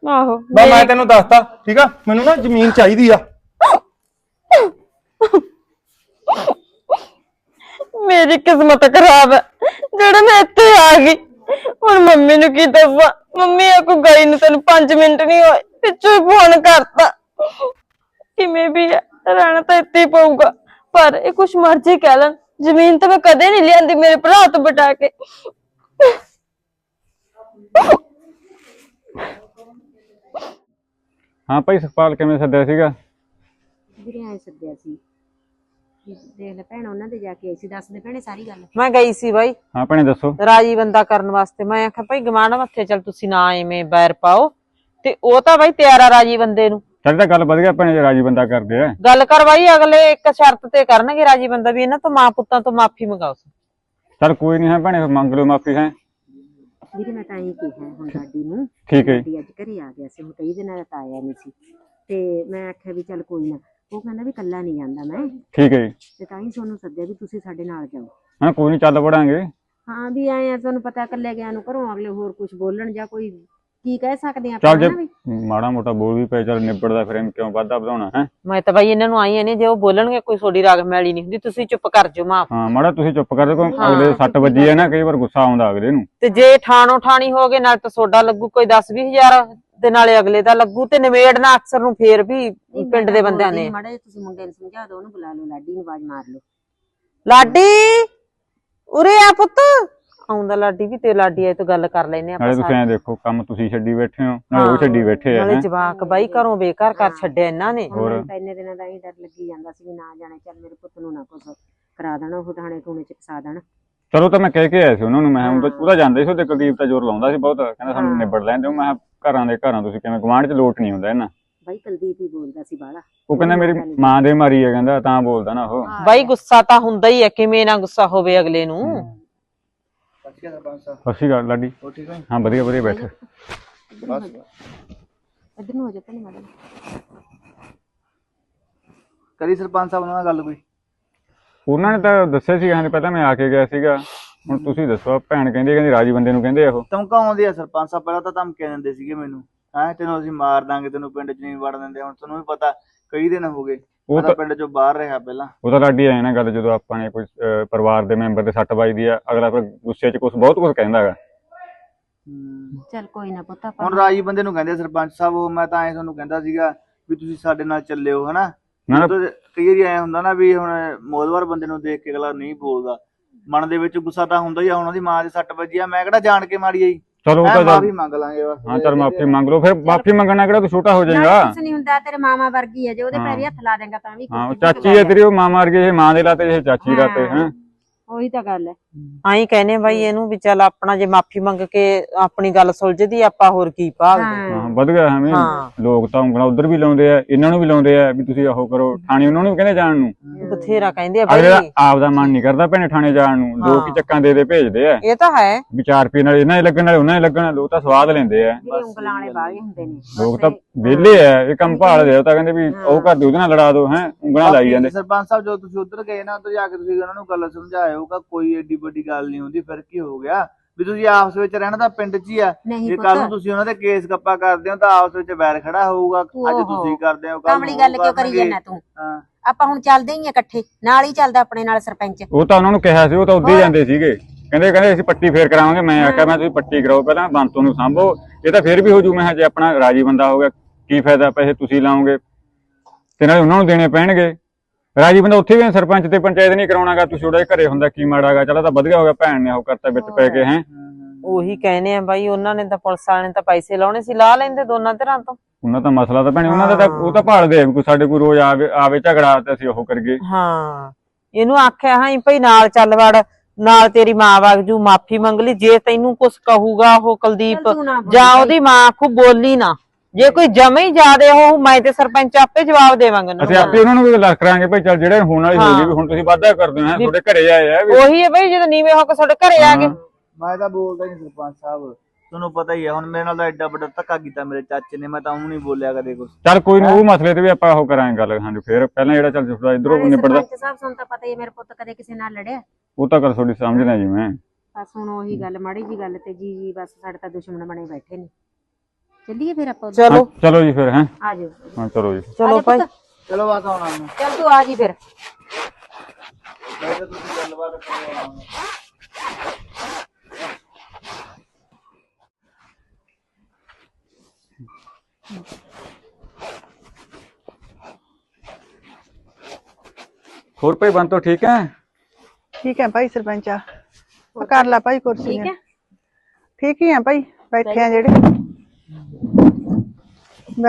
ਆਹੋ। ਬਸ ਮੈਂ ਤੈਨੂੰ ਦੱਸਤਾ ਠੀਕ ਆ? ਮੈਨੂੰ ਨਾ ਜ਼ਮੀਨ ਚਾਹੀਦੀ ਆ। ਮੇਰੀ ਕਿਸਮਤ ਖਰਾਬ ਹੈ। ਜਿਹੜਾ ਮੈਂ ਇੱਥੇ ਆ ਗਈ ਹੁਣ ਮੰਮੀ ਨੂੰ ਕੀ ਦੱਸਾਂ? ਮੰਮੀ ਇਹ ਕੋ ਗਈ ਨੂੰ ਤੈਨੂੰ 5 ਮਿੰਟ ਨਹੀਂ ਹੋਏ ਪਿੱਛੋਂ ਹੀ ਫੋਨ ਕਰਤਾ। ਕਿਵੇਂ ਵੀ ਹੈ ਰਹਿਣਾ ਤਾਂ ਇੱਥੇ ਹੀ ਪਊਗਾ। ਪਰ ਇਹ ਕੁਛ ਮਰਜ਼ੀ ਕਹਿ ਲੈਣ ਜ਼ਮੀਨ ਤਾਂ ਮੈਂ ਕਦੇ ਨਹੀਂ ਲਿਆਂਦੀ ਮੇਰੇ ਭਰਾ ਤੋਂ ਬਟਾ ਕੇ। ਹਾਂ ਭਾਈ ਸੁਖਪਾਲ ਕਿਵੇਂ ਸੱਦਿਆ ਸੀਗਾ? ਵੀਰੇ ਐ ਸੱਦਿਆ ਸੀ। ਦੇਖ ਲੈ ਭੈਣ ਉਹਨਾਂ ਦੇ ਜਾ ਕੇ ਆਈ ਸੀ ਦੱਸ ਦੇ ਭੈਣੇ ਸਾਰੀ ਗੱਲ। ਮੈਂ ਗਈ ਸੀ ਬਾਈ। ਹਾਂ ਭੈਣੇ ਦੱਸੋ। ਰਾਜੀ ਬੰਦਾ ਕਰਨ ਵਾਸਤੇ ਮੈਂ ਆਖਿਆ ਭਾਈ ਗਮਾਂਡ ਮੱਥੇ ਚੱਲ ਤੁਸੀਂ ਨਾ ਐਵੇਂ ਬੈਰ ਪਾਓ। ਤੇ ਉਹ ਤਾਂ ਬਾਈ ਤਿਆਰ ਆ ਰਾਜੀ ਬੰਦੇ ਨੂੰ। ਚੱਲ ਤਾਂ ਗੱਲ ਵਧੀਆ ਭੈਣੇ ਜੇ ਰਾਜੀ ਬੰਦਾ ਕਰਦੇ ਆ। ਗੱਲ ਕਰਵਾਈ ਅਗਲੇ ਇੱਕ ਸ਼ਰਤ ਤੇ ਕਰਨਗੇ ਰਾਜੀ ਬੰਦਾ ਵੀ ਇਹਨਾਂ ਤੋਂ ਮਾਂ ਪੁੱਤਾਂ ਤੋਂ ਮਾਫੀ ਮੰਗਾਓ ਚੱਲ ਕੋਈ ਨਹੀਂ ਹੈ ਭੈਣੇ ਫਿਰ ਮੰਗ ਲਓ ਮਾਫੀ ਹੈ। ਵੀਰੇ ਮੈਂ ਤਾਂ ਇਹ ਕਿਹਾ ਹੁਣ ਲਾਡੀ ਨੂੰ। ਠੀਕ ਹੈ ਜੀ। ਅੱਜ ਘਰੇ ਆ ਗਿਆ ਸੀ ਹੁਣ ਕਈ ਦਿਨਾਂ ਦਾ ਤਾਂ ਆਇਆ ਨਹੀਂ ਸੀ। ਤੇ ਮੈਂ ਆਖਿਆ ਵੀ ਚੱਲ ਕੋਈ ਨਾ ਉਹ ਕਹਿੰਦਾ ਵੀ ਕੱਲਾ ਨਹੀਂ ਜਾਂਦਾ ਮੈਂ। ਠੀਕ ਹੈ ਜੀ। ਤੇ ਤਾਂ ਹੀ ਤੁਹਾਨੂੰ ਸੱਦਿਆ ਵੀ ਤੁਸੀਂ ਸਾਡੇ ਨਾਲ ਜਾਓ। ਹਾਂ ਕੋਈ ਨਹੀਂ ਚੱਲ ਵੜਾਂਗੇ। ਹਾਂ ਵੀ ਆਏ ਆ ਤੁਹਾਨੂੰ ਪਤਾ ਇਕੱਲੇ ਗਿਆ ਨੂੰ ਘਰੋਂ ਅਗਲੇ ਹੋਰ ਕੁਝ ਬੋਲਣ ਜਾਂ ਕੋਈ ਕੀ ਕਹਿ ਸਕਦੇ ਆ ਆਪਾਂ ਚੱਲ ਜੇ ਹਨਾ ਵੀ? ਮਾੜਾ ਮੋਟਾ ਬੋਲ ਵੀ ਪਏ ਚੱਲ ਨਿਬੜਦਾ ਫਿਰ ਐਵੇਂ ਕਿਉਂ ਵਾਧਾ ਵਧਾਉਣਾ ਹੈ? ਮੈਂ ਤਾਂ ਬਾਈ ਇਹਨਾਂ ਨੂੰ ਆਈ ਨੇ ਜੇ ਉਹ ਬੋਲਣਗੇ ਕੋਈ ਸੋਡੀ ਰਾਗ ਮੈਲੀ ਨਹੀਂ ਹੁੰਦੀ ਤੁਸੀਂ ਚੁੱਪ ਕਰ ਜਾਓ ਮਾਂ ਹਾਂ ਮਾੜਾ ਤੁਸੀਂ ਚੁੱਪ ਕਰ ਦਿਓ ਅਗਲੇ ਸੱਟ ਵੱਜੀ ਹੈ ਨਾ ਕਈ ਵਾਰ ਗੁੱਸਾ ਆਉਂਦਾ ਅਗਲੇ ਨੂੰ। ਤੇ ਜੇ ਠਾਣੋ ਠਾਣੀ ਹੋ ਗਏ ਨਾਲ ਤਾਂ ਸੋਡਾ ਲੱਗੂ ਕੋਈ 10 ਹਜ਼ਾਰ ਦੇ ਨਾਲੇ ਅਗਲੇ ਦਾ ਲੱਗੂ ਤੇ ਨਿਮੇੜਨਾ ਅਕਸਰ ਨੂੰ ਫੇਰ ਵੀ ਪਿੰਡ ਦੇ ਬੰਦਿਆਂ ਨੇ। ਮਾੜਾ ਜਿਹਾ ਤੁਸੀਂ ਮੁੰਡੇ ਨੂੰ ਸਮਝਾ ਦਿਓ ਉਹਨੂੰ ਬੁਲਾ ਲਓ ਲਾਡੀ ਨੂੰ ਆਵਾਜ਼ ਮਾਰ ਲਓ। ਲਾਡੀ! ਉਰੇ ਆ ਪੁੱਤ! ਆਉਂਦਾ ਲਾਡੀ ਵੀ ਤੇ ਲਾਡੀ ਆਏ ਤੋਂ ਗੱਲ ਕਰ ਲੈਨੇ ਆਪਾਂ ਨਾਲੇ ਤੁਸੀਂ ਐਂ ਦੇਖੋ ਕੰਮ ਤੁਸੀਂ ਛੱਡੀ ਬੈਠੇ ਹੋ ਨਾਲੇ ਉਹ ਛੱਡੀ ਬੈਠੇ ਆ ਨਾਲੇ ਹੈਂ। ਜਵਾਕ ਬਾਈ ਘਰੋਂ ਬੇਕਾਰ ਕਰ ਛੱਡਿਆ ਇਹਨਾਂ ਨੇ। ਹੋਰ? ਮੈਨੂੰ ਤਾਂ ਇੰਨੇ ਦਿਨਾਂ ਦਾ ਹੀ ਡਰ ਲੱਗੀ ਜਾਂਦਾ ਸੀ ਵੀ ਨਾ ਜਾਣੇ ਚੱਲ ਮੇਰੇ ਪੁੱਤ ਨੂੰ ਨਾ ਕੁਛ ਕਰਾ ਦੇਣਾ ਉਹ ਥਾਣੇ ਟੂਣੇ ਚ ਫਸਾ ਦੇਣ। ਚਲੋ ਤਾਂ ਮੈਂ ਕਹਿ ਕੇ ਆਇਆ ਸੀ ਉਹਨਾਂ ਨੂੰ ਮੈਂ ਉਹਦਾ ਉਹਦਾ ਜਾਂਦੇ ਸੀ ਉਹਦੇ ਕੁਲਦੀਪ ਤਾਂ ਜ਼ੋਰ ਲਾਉਂਦਾ ਸੀ ਬਹੁਤ ਕਹਿੰਦਾ ਸਾਨੂੰ ਨਿਬੜ ਲੈਣ ਦਿਓ ਮੈਂ ਕਿਹਾ ਘਰਾਂ ਦੇ ਘਰਾਂ ਤੁਸੀਂ ਕਿਵੇਂ ਗਵਾਂਢ 'ਚ ਲੋਟ ਨਹੀਂ ਹੁੰਦਾ ਇਹਨਾਂ। ਬਾਈ ਕੁਲਦੀਪ ਹੀ ਬੋਲਦਾ ਸੀ ਬਾਲਾ ਉਹ ਕਹਿੰਦਾ ਮੇਰੀ ਮਾਂ ਦੇ ਮਾਰੀ ਹੈ ਕਹਿੰਦਾ ਤਾਂ ਬੋਲਦਾ ਨਾ ਉਹ। ਬਾਈ ਗੁੱਸਾ ਤਾਂ ਹੁੰਦਾ ਹੀ ਹੈ ਕਿਵੇਂ ਨਾ ਗੁੱਸਾ ਹੋਵੇ ਅਗਲੇ ਨੂੰ। ਸਤਿ ਸ਼੍ਰੀ ਅਕਾਲ ਲਾਡੀ। ਹਾਂ ਵਧੀਆ ਵਧੀਆ ਬੈਠ। ਇੱਧਰ ਨੂੰ ਹੋ ਜਾ ਭੈਣੇ ਮਾੜਾ ਜਿਹਾ। ਕਰੀ ਸਰਪੰਚ ਸਾਹਿਬ ਨਾਲ ਗੱਲ ਕੋਈ? ਉਹਨਾਂ ਨੇ ਤਾਂ ਦੱਸਿਆ ਸੀ ਕਹਿੰਦੇ ਪਹਿਲਾਂ ਮੈਂ ਆ ਕੇ ਗਿਆ ਸੀਗਾ। ਹੁਣ ਤੁਸੀਂ ਦੱਸੋ ਆਹ ਭੈਣ ਕਹਿੰਦੀ ਹੈ, ਕਹਿੰਦੀ ਰਾਜੀ ਬੰਦੇ ਨੂੰ ਕਹਿੰਦੇ ਆ ਉਹ। ਧਮਕਾਉਂਦੇ ਆ ਸਰਪੰਚ ਸਾਹਿਬ ਪਹਿਲਾਂ ਤਾਂ ਧਮਕੀਆਂ ਦਿੰਦੇ ਸੀਗੇ ਮੈਨੂੰ। ਹੈਂ ਤੈਨੂੰ ਅਸੀਂ ਮਾਰ ਦਾਂਗੇ ਤੈਨੂੰ ਪਿੰਡ 'ਚ ਨਹੀਂ ਵੜ ਦਿੰਦੇ ਹੁਣ ਤੁਹਾਨੂੰ ਵੀ ਪਤਾ ਕਈ ਦਿਨ ਹੋ ਗਏ। ਉਹ ਤਾਂ ਪਿੰਡ 'ਚੋਂ ਬਾਹਰ ਰਿਹਾ ਪਹਿਲਾਂ। ਉਹ ਤਾਂ ਲਾਡੀ ਆਏ ਨਾ ਗੱਲ ਜਦੋਂ ਆਪਾਂ ਨੇ ਕੋਈ ਅਹ, ਪਰਿਵਾਰ ਦੇ ਮੈਂਬਰ ਦੇ ਸੱਟ ਵੱਜਦੀ ਆ ਅਗਲਾ ਫਿਰ ਗੁੱਸੇ 'ਚ ਕੁਝ ਬਹੁਤ ਕੁਝ ਕਹਿੰਦਾ ਹੈਗਾ। ਹਮ, ਚੱਲ ਕੋਈ ਨਾ ਪੁੱਤ ਆਪਾਂ ਹੁਣ ਰਾਜੀ ਬੰਦੇ ਨੂੰ ਕਹਿੰਦੇ ਆ ਸਰਪੰਚ ਸਾਹਿਬ ਉਹ ਮੈਂ ਤਾਂ ਐ ਤੁਹਾਨੂੰ ਕਹਿੰਦਾ ਸੀਗਾ ਵੀ ਤੁਸੀਂ ਸਾਡੇ ਨਾਲ ਚੱਲਿਓ ਹਨਾ? ਨਾ ਨਾ ਉਦੋਂ ਕਈ ਵਾਰੀ ਐ ਹੁੰਦਾ ਨਾ ਵੀ ਹੁਣ ਮੋਦਵਾਰ ਬੰਦੇ ਨੂੰ ਦੇਖ ਕੇ ਅਗਲਾ ਨਹੀਂ ਬੋਲਦਾ। ਮਨ ਦੇ ਵਿੱਚ ਗੁੱਸਾ ਤਾਂ ਹੁੰਦਾ ਹੀ ਆ ਹੁਣ ਉਹਦੀ ਮਾਂ ਦੇ ਸੱਟ ਵੱਜੀ ਆ ਮੈਂ ਕਿਹੜਾ ਜਾਣ ਕੇ ਮਾਰੀ ਆਈ ਚਲੋ ਉਹ ਤਾਂ ਮਾਫੀ ਚੱਲ ਮੰਗ ਲਾਂਗੇ ਬਸ ਹਾਂ ਚਲ ਮਾਫੀ ਮੰਗ ਲਓ ਫਿਰ ਮਾਫੀ ਮੰਗਣਾ ਕਿਹੜਾ ਤੂੰ ਛੋਟਾ ਹੋ ਜਾਏਗਾ? ਕੁਛ ਨਹੀਂ ਹੁੰਦਾ ਤੇਰੇ ਮਾਮਾ ਵਰਗੀ ਹੈ ਜੇ ਉਹਦੇ ਹਾਂ। ਪੈਰੀ ਹੱਥ ਲਾ ਦੇਂਗਾ ਤਾਂ ਵੀ ਹਾਂ ਉਹ ਕੁਛ ਨੀ ਚਾਚੀ ਹੈ ਤੇਰੀ ਉਹ ਮਾਂ ਮਾਰ ਗਈ ਇਹ ਮਾਂ ਦੇ ਲਾਤੇ ਇਹ ਚਾਚੀ ਲਾਤੇ ਹੈ? ਉਹੀ ਤਾਂ ਗੱਲ ਹੈ। ਆਈ ਕਹਿੰਦੇ ਬਾਈ ਇਹਨੂੰ ਵੀ ਚੱਲ ਆਪਣਾ ਜੇ ਮਾਫੀ ਮੰਗ ਕੇ ਆਪਣੀ ਗੱਲ ਸੁਲਝਦੀ ਆਪਾਂ ਹੋਰ ਕੀ ਭਾਲਦੇ ਹਾਂ। ਵਧ ਗਿਆ ਹਮੇ ਹਾਂ। ਲੋਕ ਤਾਂ ਉਂਗਲਾਂ ਉਧਰ ਵੀ ਲਾਉਂਦੇ ਆ ਇਹਨਾਂ ਨੂੰ ਵੀ ਲਾਉਂਦੇ ਆ ਵੀ ਤੁਸੀਂ ਉਹ ਕਰੋ। ਥਾਣੇ ਉਹਨਾਂ ਨੂੰ ਵੀ ਕਹਿੰਦੇ ਜਾਣ ਨੂੰ। ਬਥੇਰਾ ਕਹਿੰਦੇ ਆ ਅਗਲੇ ਦਾ ਬਾਈ ਆਪ ਦਾ ਮਨ ਨਹੀਂ ਕਰਦਾ ਭੈਣੇ ਥਾਣੇ ਜਾਣ ਨੂੰ। ਲੋਕ ਹੀ। ਹਾਂ। ਚੱਕਾਂ ਦੇ ਦੇ ਭੇਜਦੇ ਆ। ਇਹ ਤਾਂ ਹੈ। ਵੀ 4 ਰੁਪਏ ਨਾਲ ਇਹਨਾਂ ਦੇ ਲੱਗਣ ਨਾਲ ਉਹਨਾਂ ਦੇ ਲੱਗਣ ਲੋਕ ਤਾਂ ਸਵਾਦ ਲੈਂਦੇ ਆ। ਜਿਹੜੇ ਉਂਗਲਾਂ ਵਾਲੇ ਬਾਗੇ ਹੁੰਦੇ ਨੇ। ਲੋਕ ਤਾਂ ਵਿਹਲੇ ਆ ਇਹ ਕੰਮ ਭਾਲਦੇ ਆ ਉਹ ਤਾਂ ਕਹਿੰਦੇ ਵੀ ਉਹ ਘਰ ਦੇ ਉਹਦੇ ਨਾਲ ਲੜਾ ਦੋ ਹੈ ਉਂਗਲਾਂ ਲਾਈ ਜਾਂਦੇ। ਸਰਪੰਚ ਸਾਹਿਬ ਜਦੋਂ ਤੁਸੀਂ ਉੱਧਰ ਗਏ ਨਾ ਉੱਧਰ ਜਾ ਕੇ ਤੁਸੀਂ ਉਹਨਾਂ ਨੂੰ ਗੱਲ ਸਮਝਾਇਓਗਾ ਕੋਈ ਏਡੀ ਵੱਡੀ ਗੱਲ ਨਹੀਂ ਹੁੰਦੀ ਫਿਰ ਕੀ ਹੋ ਗਿਆ? ਵੀ ਤੁਸੀਂ ਆਪਸ ਵਿੱਚ ਰਹਿਣਾ ਤਾਂ ਪਿੰਡ 'ਚ ਹੀ ਆ। ਨਹੀਂ ਜੇ ਕੱਲ ਨੂੰ ਪੁੱਤ ਤੁਸੀਂ ਉਹਨਾਂ ਦੇ ਕੇਸ ਗੱਪਾ ਕਰਦੇ ਹੋ ਤਾਂ ਆਪਸ ਵਿੱਚ ਵੈਰ ਖੜਾ ਹੋਊਗਾ। ਅੱਜ ਓਹੋ। ਤੁਸੀਂ ਕਰਦੇ ਹੋ ਕੱਲ੍ਹ ਕਾਮਲੀ ਗੱਲ ਕਿਉਂ ਕਰੀ। ਜਾਂਦਾ ਤੂੰ? ਹਾਂ। ਆਪਾਂ ਹੁਣ ਚੱਲਦੇ ਹੀ ਆ ਇਕੱਠੇ ਨਾਲ ਹੀ ਚੱਲਦਾ ਆਪਣੇ ਨਾਲ ਸਰਪੰਚ। ਉਹ ਤਾਂ ਉਹਨਾਂ ਨੂੰ ਕਿਹਾ ਸੀ ਉਹ ਤਾਂ ਉੱਦੇ ਜਾਂਦੇ ਸੀਗੇ। ਕਹਿੰਦੇ ਕਹਿੰਦੇ ਅਸੀਂ ਪੱਟੀ ਫੇਰ ਕਰਾਵਾਂਗੇ। ਮੈਂ ਆਖਿਆ ਮੈਂ ਤੁਸੀਂ ਪੱਟੀ ਕਰਾਓ ਪਹਿਲਾਂ ਬੰਤੋਂ ਨੂੰ ਸਾਂਭੋ। ਇਹ ਤਾਂ ਫੇਰ ਵੀ ਹੋ ਜੂ ਮੈਂ ਕਿਹਾ ਜੇ ਆਪਣਾ ਰਾਜੀ ਬੰਦਾ ਹੋ ਗਿਆ ਕੀ ਫਾਇਦਾ? ਪੈਸੇ ਤੁਸੀਂ ਲਾਓਗੇ। ਤੇ ਨਾਲੇ ਉਹਨਾਂ ਨੂੰ ਦੇਣੇ ਪੈਣਗੇ। ਰਾਜੀ ਬੰਦਾ ਉੱਥੇ ਵੀ ਸਰਪੰਚ ਤੇ ਪੰਚਾਇਤ ਨਹੀਂ ਕਰਾਉਣਾਗਾ ਤੁਸੀਂ ਉਹਦੇ ਘਰੇ ਹੁੰਦਾ ਕੀ ਮਾੜਾਗਾ? ਚਲੋ ਤਾਂ ਵਧੀਆ ਹੋ ਗਿਆ ਭੈਣ ਨੇ ਉਹ ਕਰਤਾ ਵਿੱਚ ਪੈ ਕੇ ਹੈ? ਉਹੀ ਕਹਿੰਦੇ ਆ ਬਾਈ ਉਹਨਾਂ ਨੇ ਤਾਂ ਪੁਲਿਸ ਵਾਲਿਆਂ ਨੇ ਤਾਂ ਪੈਸੇ ਲਾਉਣੇ ਸੀ ਲਾ ਲੈਂਦੇ ਦੋਨਾਂ ਧਿਰਾਂ ਤੋਂ। ਉਹਨਾਂ ਦਾ ਮਸਲਾ ਤਾਂ ਭੈਣੇ ਉਹਨਾਂ ਦਾ ਤਾਂ ਉਹ ਤਾਂ ਭਾਲਦੇ ਕੋਈ ਸਾਡੇ ਕੋਈ ਰੋਜ਼ ਆਵੇ ਆਵੇ ਝਗੜਾ ਤੇ ਅਸੀਂ ਉਹ ਕਰੀਏ। ਹਾਂ। ਇਹਨੂੰ ਆਖਿਆ ਹਾਂ ਭਈ ਨਾਲ ਚੱਲ ਵੜ ਨਾਲ ਤੇਰੀ ਮਾਂ ਵਗ ਜੂ ਮਾਫੀ ਮੰਗ ਲਈ ਜੇ ਤੈਨੂੰ ਕੁਝ ਕਹੂਗਾ ਉਹ ਕੁਲਦੀਪ ਤੂੰ ਜਾਂ। ਉਹਦੀ ਮਾਂ ਆਖੂ ਬੋਲੀ ਨਾ। ਜੇ ਕੋਈ ਜਮੇ ਹੀ ਜਾਦੇ ਉਹ ਮੈਂ ਤੇ ਸਰਪੰਚ ਆਪੇ ਜਵਾਬ ਦੇਵਾਂਗੇ ਉਹਨਾਂ ਅਸੀਂ ਨੂੰ। ਆਪੇ ਉਹਨਾਂ ਨੂੰ ਵੀ ਲੱਗ ਕਰਾਂਗੇ ਭਾਈ ਚੱਲ ਜਿਹੜੇ ਹੋਣ ਵਾਲੀ ਹੋ। ਗਈ ਵੀ ਹੁਣ ਤੁਸੀਂ ਵਾਅਦਾ ਕਰਦੇ ਹੋ ਹੈਂ, ਤੁਹਾਡੇ ਘਰੇ ਆਏ ਆ ਵੀ। ਉਹੀ ਹੈ ਬਈ ਜਦੋਂ ਨੀਵੇਂ ਹੋ ਕੇ ਤੁਹਾਡੇ ਘਰੇ ਆ ਗਏ। ਮੈਂ ਤਾਂ ਬੋਲਦਾ ਨਹੀਂ ਸਰਪੰਚ ਸਾਹਿਬ। ਤੁਹਾਨੂੰ ਪਤਾ ਹੀ ਹੈ ਹੁਣ ਮੇਰੇ ਨਾਲ ਤਾਂ ਐਡਾ ਵੱਡਾ ਧੱਕਾ ਕੀਤਾ ਮੇਰੇ ਚਾਚੇ ਨੇ ਮੈਂ ਤਾਂ ਉਹ ਨਹੀਂ ਬੋਲਿਆ ਕਦੇ ਕੁਝ ਚੱਲ ਕੋਈ ਨਾ ਉਹ ਮਸਲੇ ਤੇ ਵੀ ਆਪਾਂ ਉਹ ਕਰਾਂਗੇ ਗੱਲ ਹਾਂਜੀ ਫੇਰ। ਪਹਿਲਾਂ ਜਿਹੜਾ ਚੱਲ ਥੋੜਾ ਇਧਰੋਂ ਨਾਲੇ ਨਿਪੜਦਾ ਸਰਪੰਚ ਸਾਹਿਬ ਸਾਨੂੰ ਤਾਂ ਪਤਾ ਹੀ ਹੈ ਮੇਰੇ ਪੁੱਤ ਕਦੇ ਕਿਸੇ ਨਾਲ ਲੜਿਆ। ਉਹ ਤਾਂ ਕਰ ਥੋੜੀ ਸਮਝਦਾ ਜੀ ਮੈਂ। ਬਸ ਹੁਣ ਉਹੀ ਗੱਲ ਮਾੜੀ ਜੀ ਗੱਲ ਤੇ ਜੀ ਜੀ ਬਸ ਸਾਡੇ ਤਾਂ ਦੁਸ਼ਮਣ ਬਣੇ ਬੈਠੇ ਨੇ। ਚੱਲੀਏ ਫਿਰ ਆਪਾਂ ਉੱਧਰ? ਚਲੋ ਹਾਂ, ਚਲੋ ਜੀ ਫਿਰ ਹੈ ਆ ਜਾਓ ਹਾਂ ਚਲੋ ਜੀ ਚਲੋ ਭਾਈ ਚਲੋ ਬਾਤ ਆਉਣਾ ਮੈਂ ਚੱਲ ਤੂੰ ਆ ਜੀ ਫਿਰ ਵੈਸੇ ਤੁਸੀਂ ਗੱਲਬਾਤ ਕਰੋ ਆਉਣਾ ਹੋਰ ਭਾਈ ਬੰਤੋ ਠੀਕ ਹੈ ਠੀਕ ਹੈ ਭਾਈ ਸਰਪੰਚਾ ਆ ਕਰ ਲੈ ਭਾਈ ਕੁਰਸੀ ਠੀਕ ਹੈ ਠੀਕ ਹੀ ਆ ਭਾਈ ਬੈਠੇ ਆ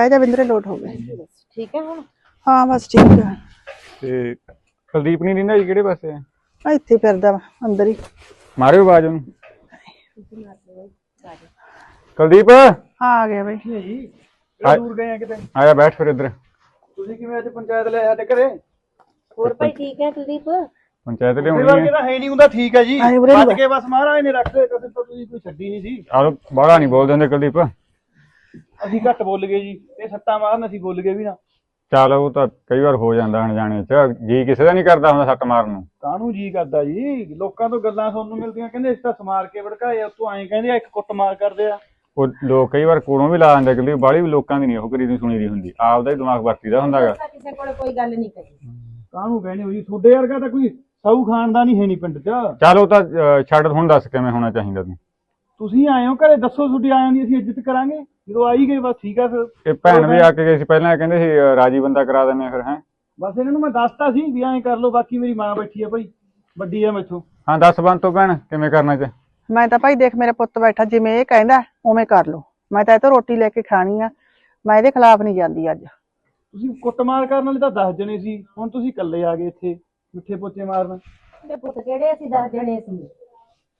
ਜਾ ਬਿੰਦਰੇ ਲੋਟ ਹੋ ਗਏ ਠੀਕ ਹੈ ਹੁਣ? ਹਾਂ ਬਸ ਠੀਕ ਆ ਤੇ ਕੁਲਦੀਪ ਨਹੀਂ ਰਹਿੰਦਾ ਜੀ ਕਿਹੜੇ ਪਾਸੇ ਹੈ ਆ ਇੱਥੇ ਫਿਰਦਾ ਵਾ, ਅੰਦਰ ਹੀ। ਮਾਰਿਓ ਆਵਾਜ਼ ਉਹਨੂੰ। ਕੁਲਦੀਪ? ਹਾਂ ਆ ਗਿਆ ਭਾਈ ਆ- ਦੂਰ ਗਏ ਆ ਕਿਤੇ? ਆਇਆ ਬੈਠ ਫਿਰ ਇੱਧਰ। ਤੁਸੀਂ ਕਿਵੇਂ ਅੱਜ ਪੰਚਾਇਤ ਲੈ ਸਾਡੇ ਘਰੇ? ਹੋਰ ਭਾਈ ਠੀਕ ਹੈ ਕੁਲਦੀਪ? ਪੰਚਾਇਤ ਲਿਆਉਣੀ ਹੈ। ਤਾਂ ਹੈ ਨਹੀਂ ਹੁੰਦਾ ਠੀਕ ਹੈ ਜੀ। ਆਏ ਉਰੇ ਨੂੰ ਬਚ ਕੇ ਬਸ ਮਹਾਰਾਜ ਨੇ ਰੱਖ ਲਿਆ ਕਦੇ ਤਾਂ ਤੁਸੀਂ ਕੋਈ ਛੱਡੀ ਨਹੀਂ ਸੀ। ਆਲੋ ਬਾਹਲਾ ਨਹੀਂ ਬੋਲਦੇ ਹੁੰਦੇ ਕੁਲਦੀਪ। ਅਸੀਂ ਘੱਟ ਬੋਲ ਗਏ ਜੀ ਇਹ ਸੱਟਾਂ ਮਾਰਨ ਅਸੀਂ ਬੋਲ ਗਏ ਵੀ ਨਾ। ਚੱਲ ਉਹ ਤਾਂ ਕਈ ਵਾਰ ਹੋ ਜਾਂਦਾ ਅਣਜਾਣੇ ਚ ਜੀ ਕਿਸੇ ਦਾ ਨਹੀਂ ਕਰਦਾ ਹੁੰਦਾ ਸੱਟ ਮਾਰਨ ਨੂੰ। ਕਾਹਨੂੰ ਜੀ ਕਰਦਾ ਜੀ? ਲੋਕਾਂ ਤੋਂ ਗੱਲਾਂ ਸੁਣਨ ਨੂੰ ਮਿਲਦੀਆਂ ਕਹਿੰਦੇ ਇਸ ਤਾਂ ਸਮਾਰ ਕੇ ਭੜਕਾਏ ਉੱਤੋਂ ਐਂ ਕਹਿੰਦੇ ਆ ਇੱਕ ਕੁੱਟ ਮਾਰ ਕਰਦੇ ਆ। ਉਹ ਲੋਕ ਕਈ ਵਾਰ ਕੋਲੋਂ ਵੀ ਲਾ ਦਿੰਦੇ ਬਾਹਲੀ ਵੀ ਲੋਕਾਂ ਦੀ ਨਹੀਂ ਉਹ ਕਰੀ ਦੀ ਸੁਣੀ ਦੀ ਹੁੰਦੀ। ਆਪਦਾ ਹੀ ਦਿਮਾਗ ਵਰਤੀਦਾ ਹੁੰਦਾਗਾ ਕਿਸੇ ਕੋਲ ਕੋਈ ਗੱਲ ਨਹੀਂ ਕਹੀ ਕਾਹਨੂੰ ਕਹਿੰਦੇ ਹੋ ਜੀ? ਤੁਹਾਡੇ ਵਰਗਾ ਤਾਂ ਕੋਈ ਸੌ ਖਾਨਦਾਨ ਹੀ ਹੈ ਨਹੀਂ ਪਿੰਡ 'ਚ। ਚੱਲ ਉਹ ਤਾਂ ਅਹ, ਛੱਡ ਹੁਣ ਦੱਸ ਕਿਵੇਂ ਹੋਣਾ ਚਾਹੀਦਾ ਤੂੰ। ਤੁਸੀਂ ਆਏ ਹੋ ਘਰੇ ਦੱਸੋ ਤੁਹਾਡੀ ਆਇਆਂ ਦੀ ਅਸੀਂ ਇੱਜ਼ਤ ਕਰਾਂਗੇ। ਜਦੋਂ ਆਈ ਗਏ ਬਸ ਠੀਕ ਆ ਫਿਰ। ਇਹ ਭੈਣ ਵੀ ਆ ਕੇ ਗਈ ਸੀ ਪਹਿਲਾਂ ਇਹ ਕਹਿੰਦੇ ਸੀ ਰਾਜੀ ਬੰਦਾ ਕਰਾ ਦਿੰਦੇ ਆ ਫਿਰ ਹੈ। ਬਸ ਇਹਨਾਂ ਨੂੰ ਮੈਂ ਦੱਸਤਾ ਸੀ ਵੀ ਐਂ ਕਰ ਲਓ ਬਾਕੀ ਮੇਰੀ ਮਾਂ ਬੈਠੀ ਆ ਭਾਈ ਵੱਡੀ ਆ ਮੈਥੋਂ। ਹਾਂ ਦੱਸ ਬੰਦ ਤੋਂ ਭੈਣ ਕਿਵੇਂ ਕਰਨਾ ਚ ਮੈਂ ਤਾਂ ਭਾਈ ਦੇਖ ਮੇਰਾ ਪੁੱਤ ਬੈਠਾ ਜਿਵੇਂ ਇਹ ਕਹਿੰਦਾ ਉਵੇਂ ਕਰ ਲਓ। ਮੈਂ ਤਾਂ ਇਹ ਤੋਂ ਰੋਟੀ ਲੈ ਕੇ ਖਾਣੀ ਆ। ਮੈਂ ਇਹਦੇ ਖਿਲਾਫ ਨਹੀਂ ਜਾਂਦੀ ਅੱਜ। ਤੁਸੀਂ ਕੁੱਟਮਾਰ ਕਰਨ ਵਾਲੇ ਤਾਂ 10 ਜਣੇ ਸੀ ਹੁਣ ਤੁਸੀਂ ਇਕੱਲੇ ਆ ਗਏ ਇੱਥੇ ਮਿੱਠੇ ਪੋਚੇ ਮਾਰਨ। ਤੇ ਪੁੱਤ ਕਿਹੜੇ ਅਸੀਂ ਦਸ ਜਣੇ ਸੀ?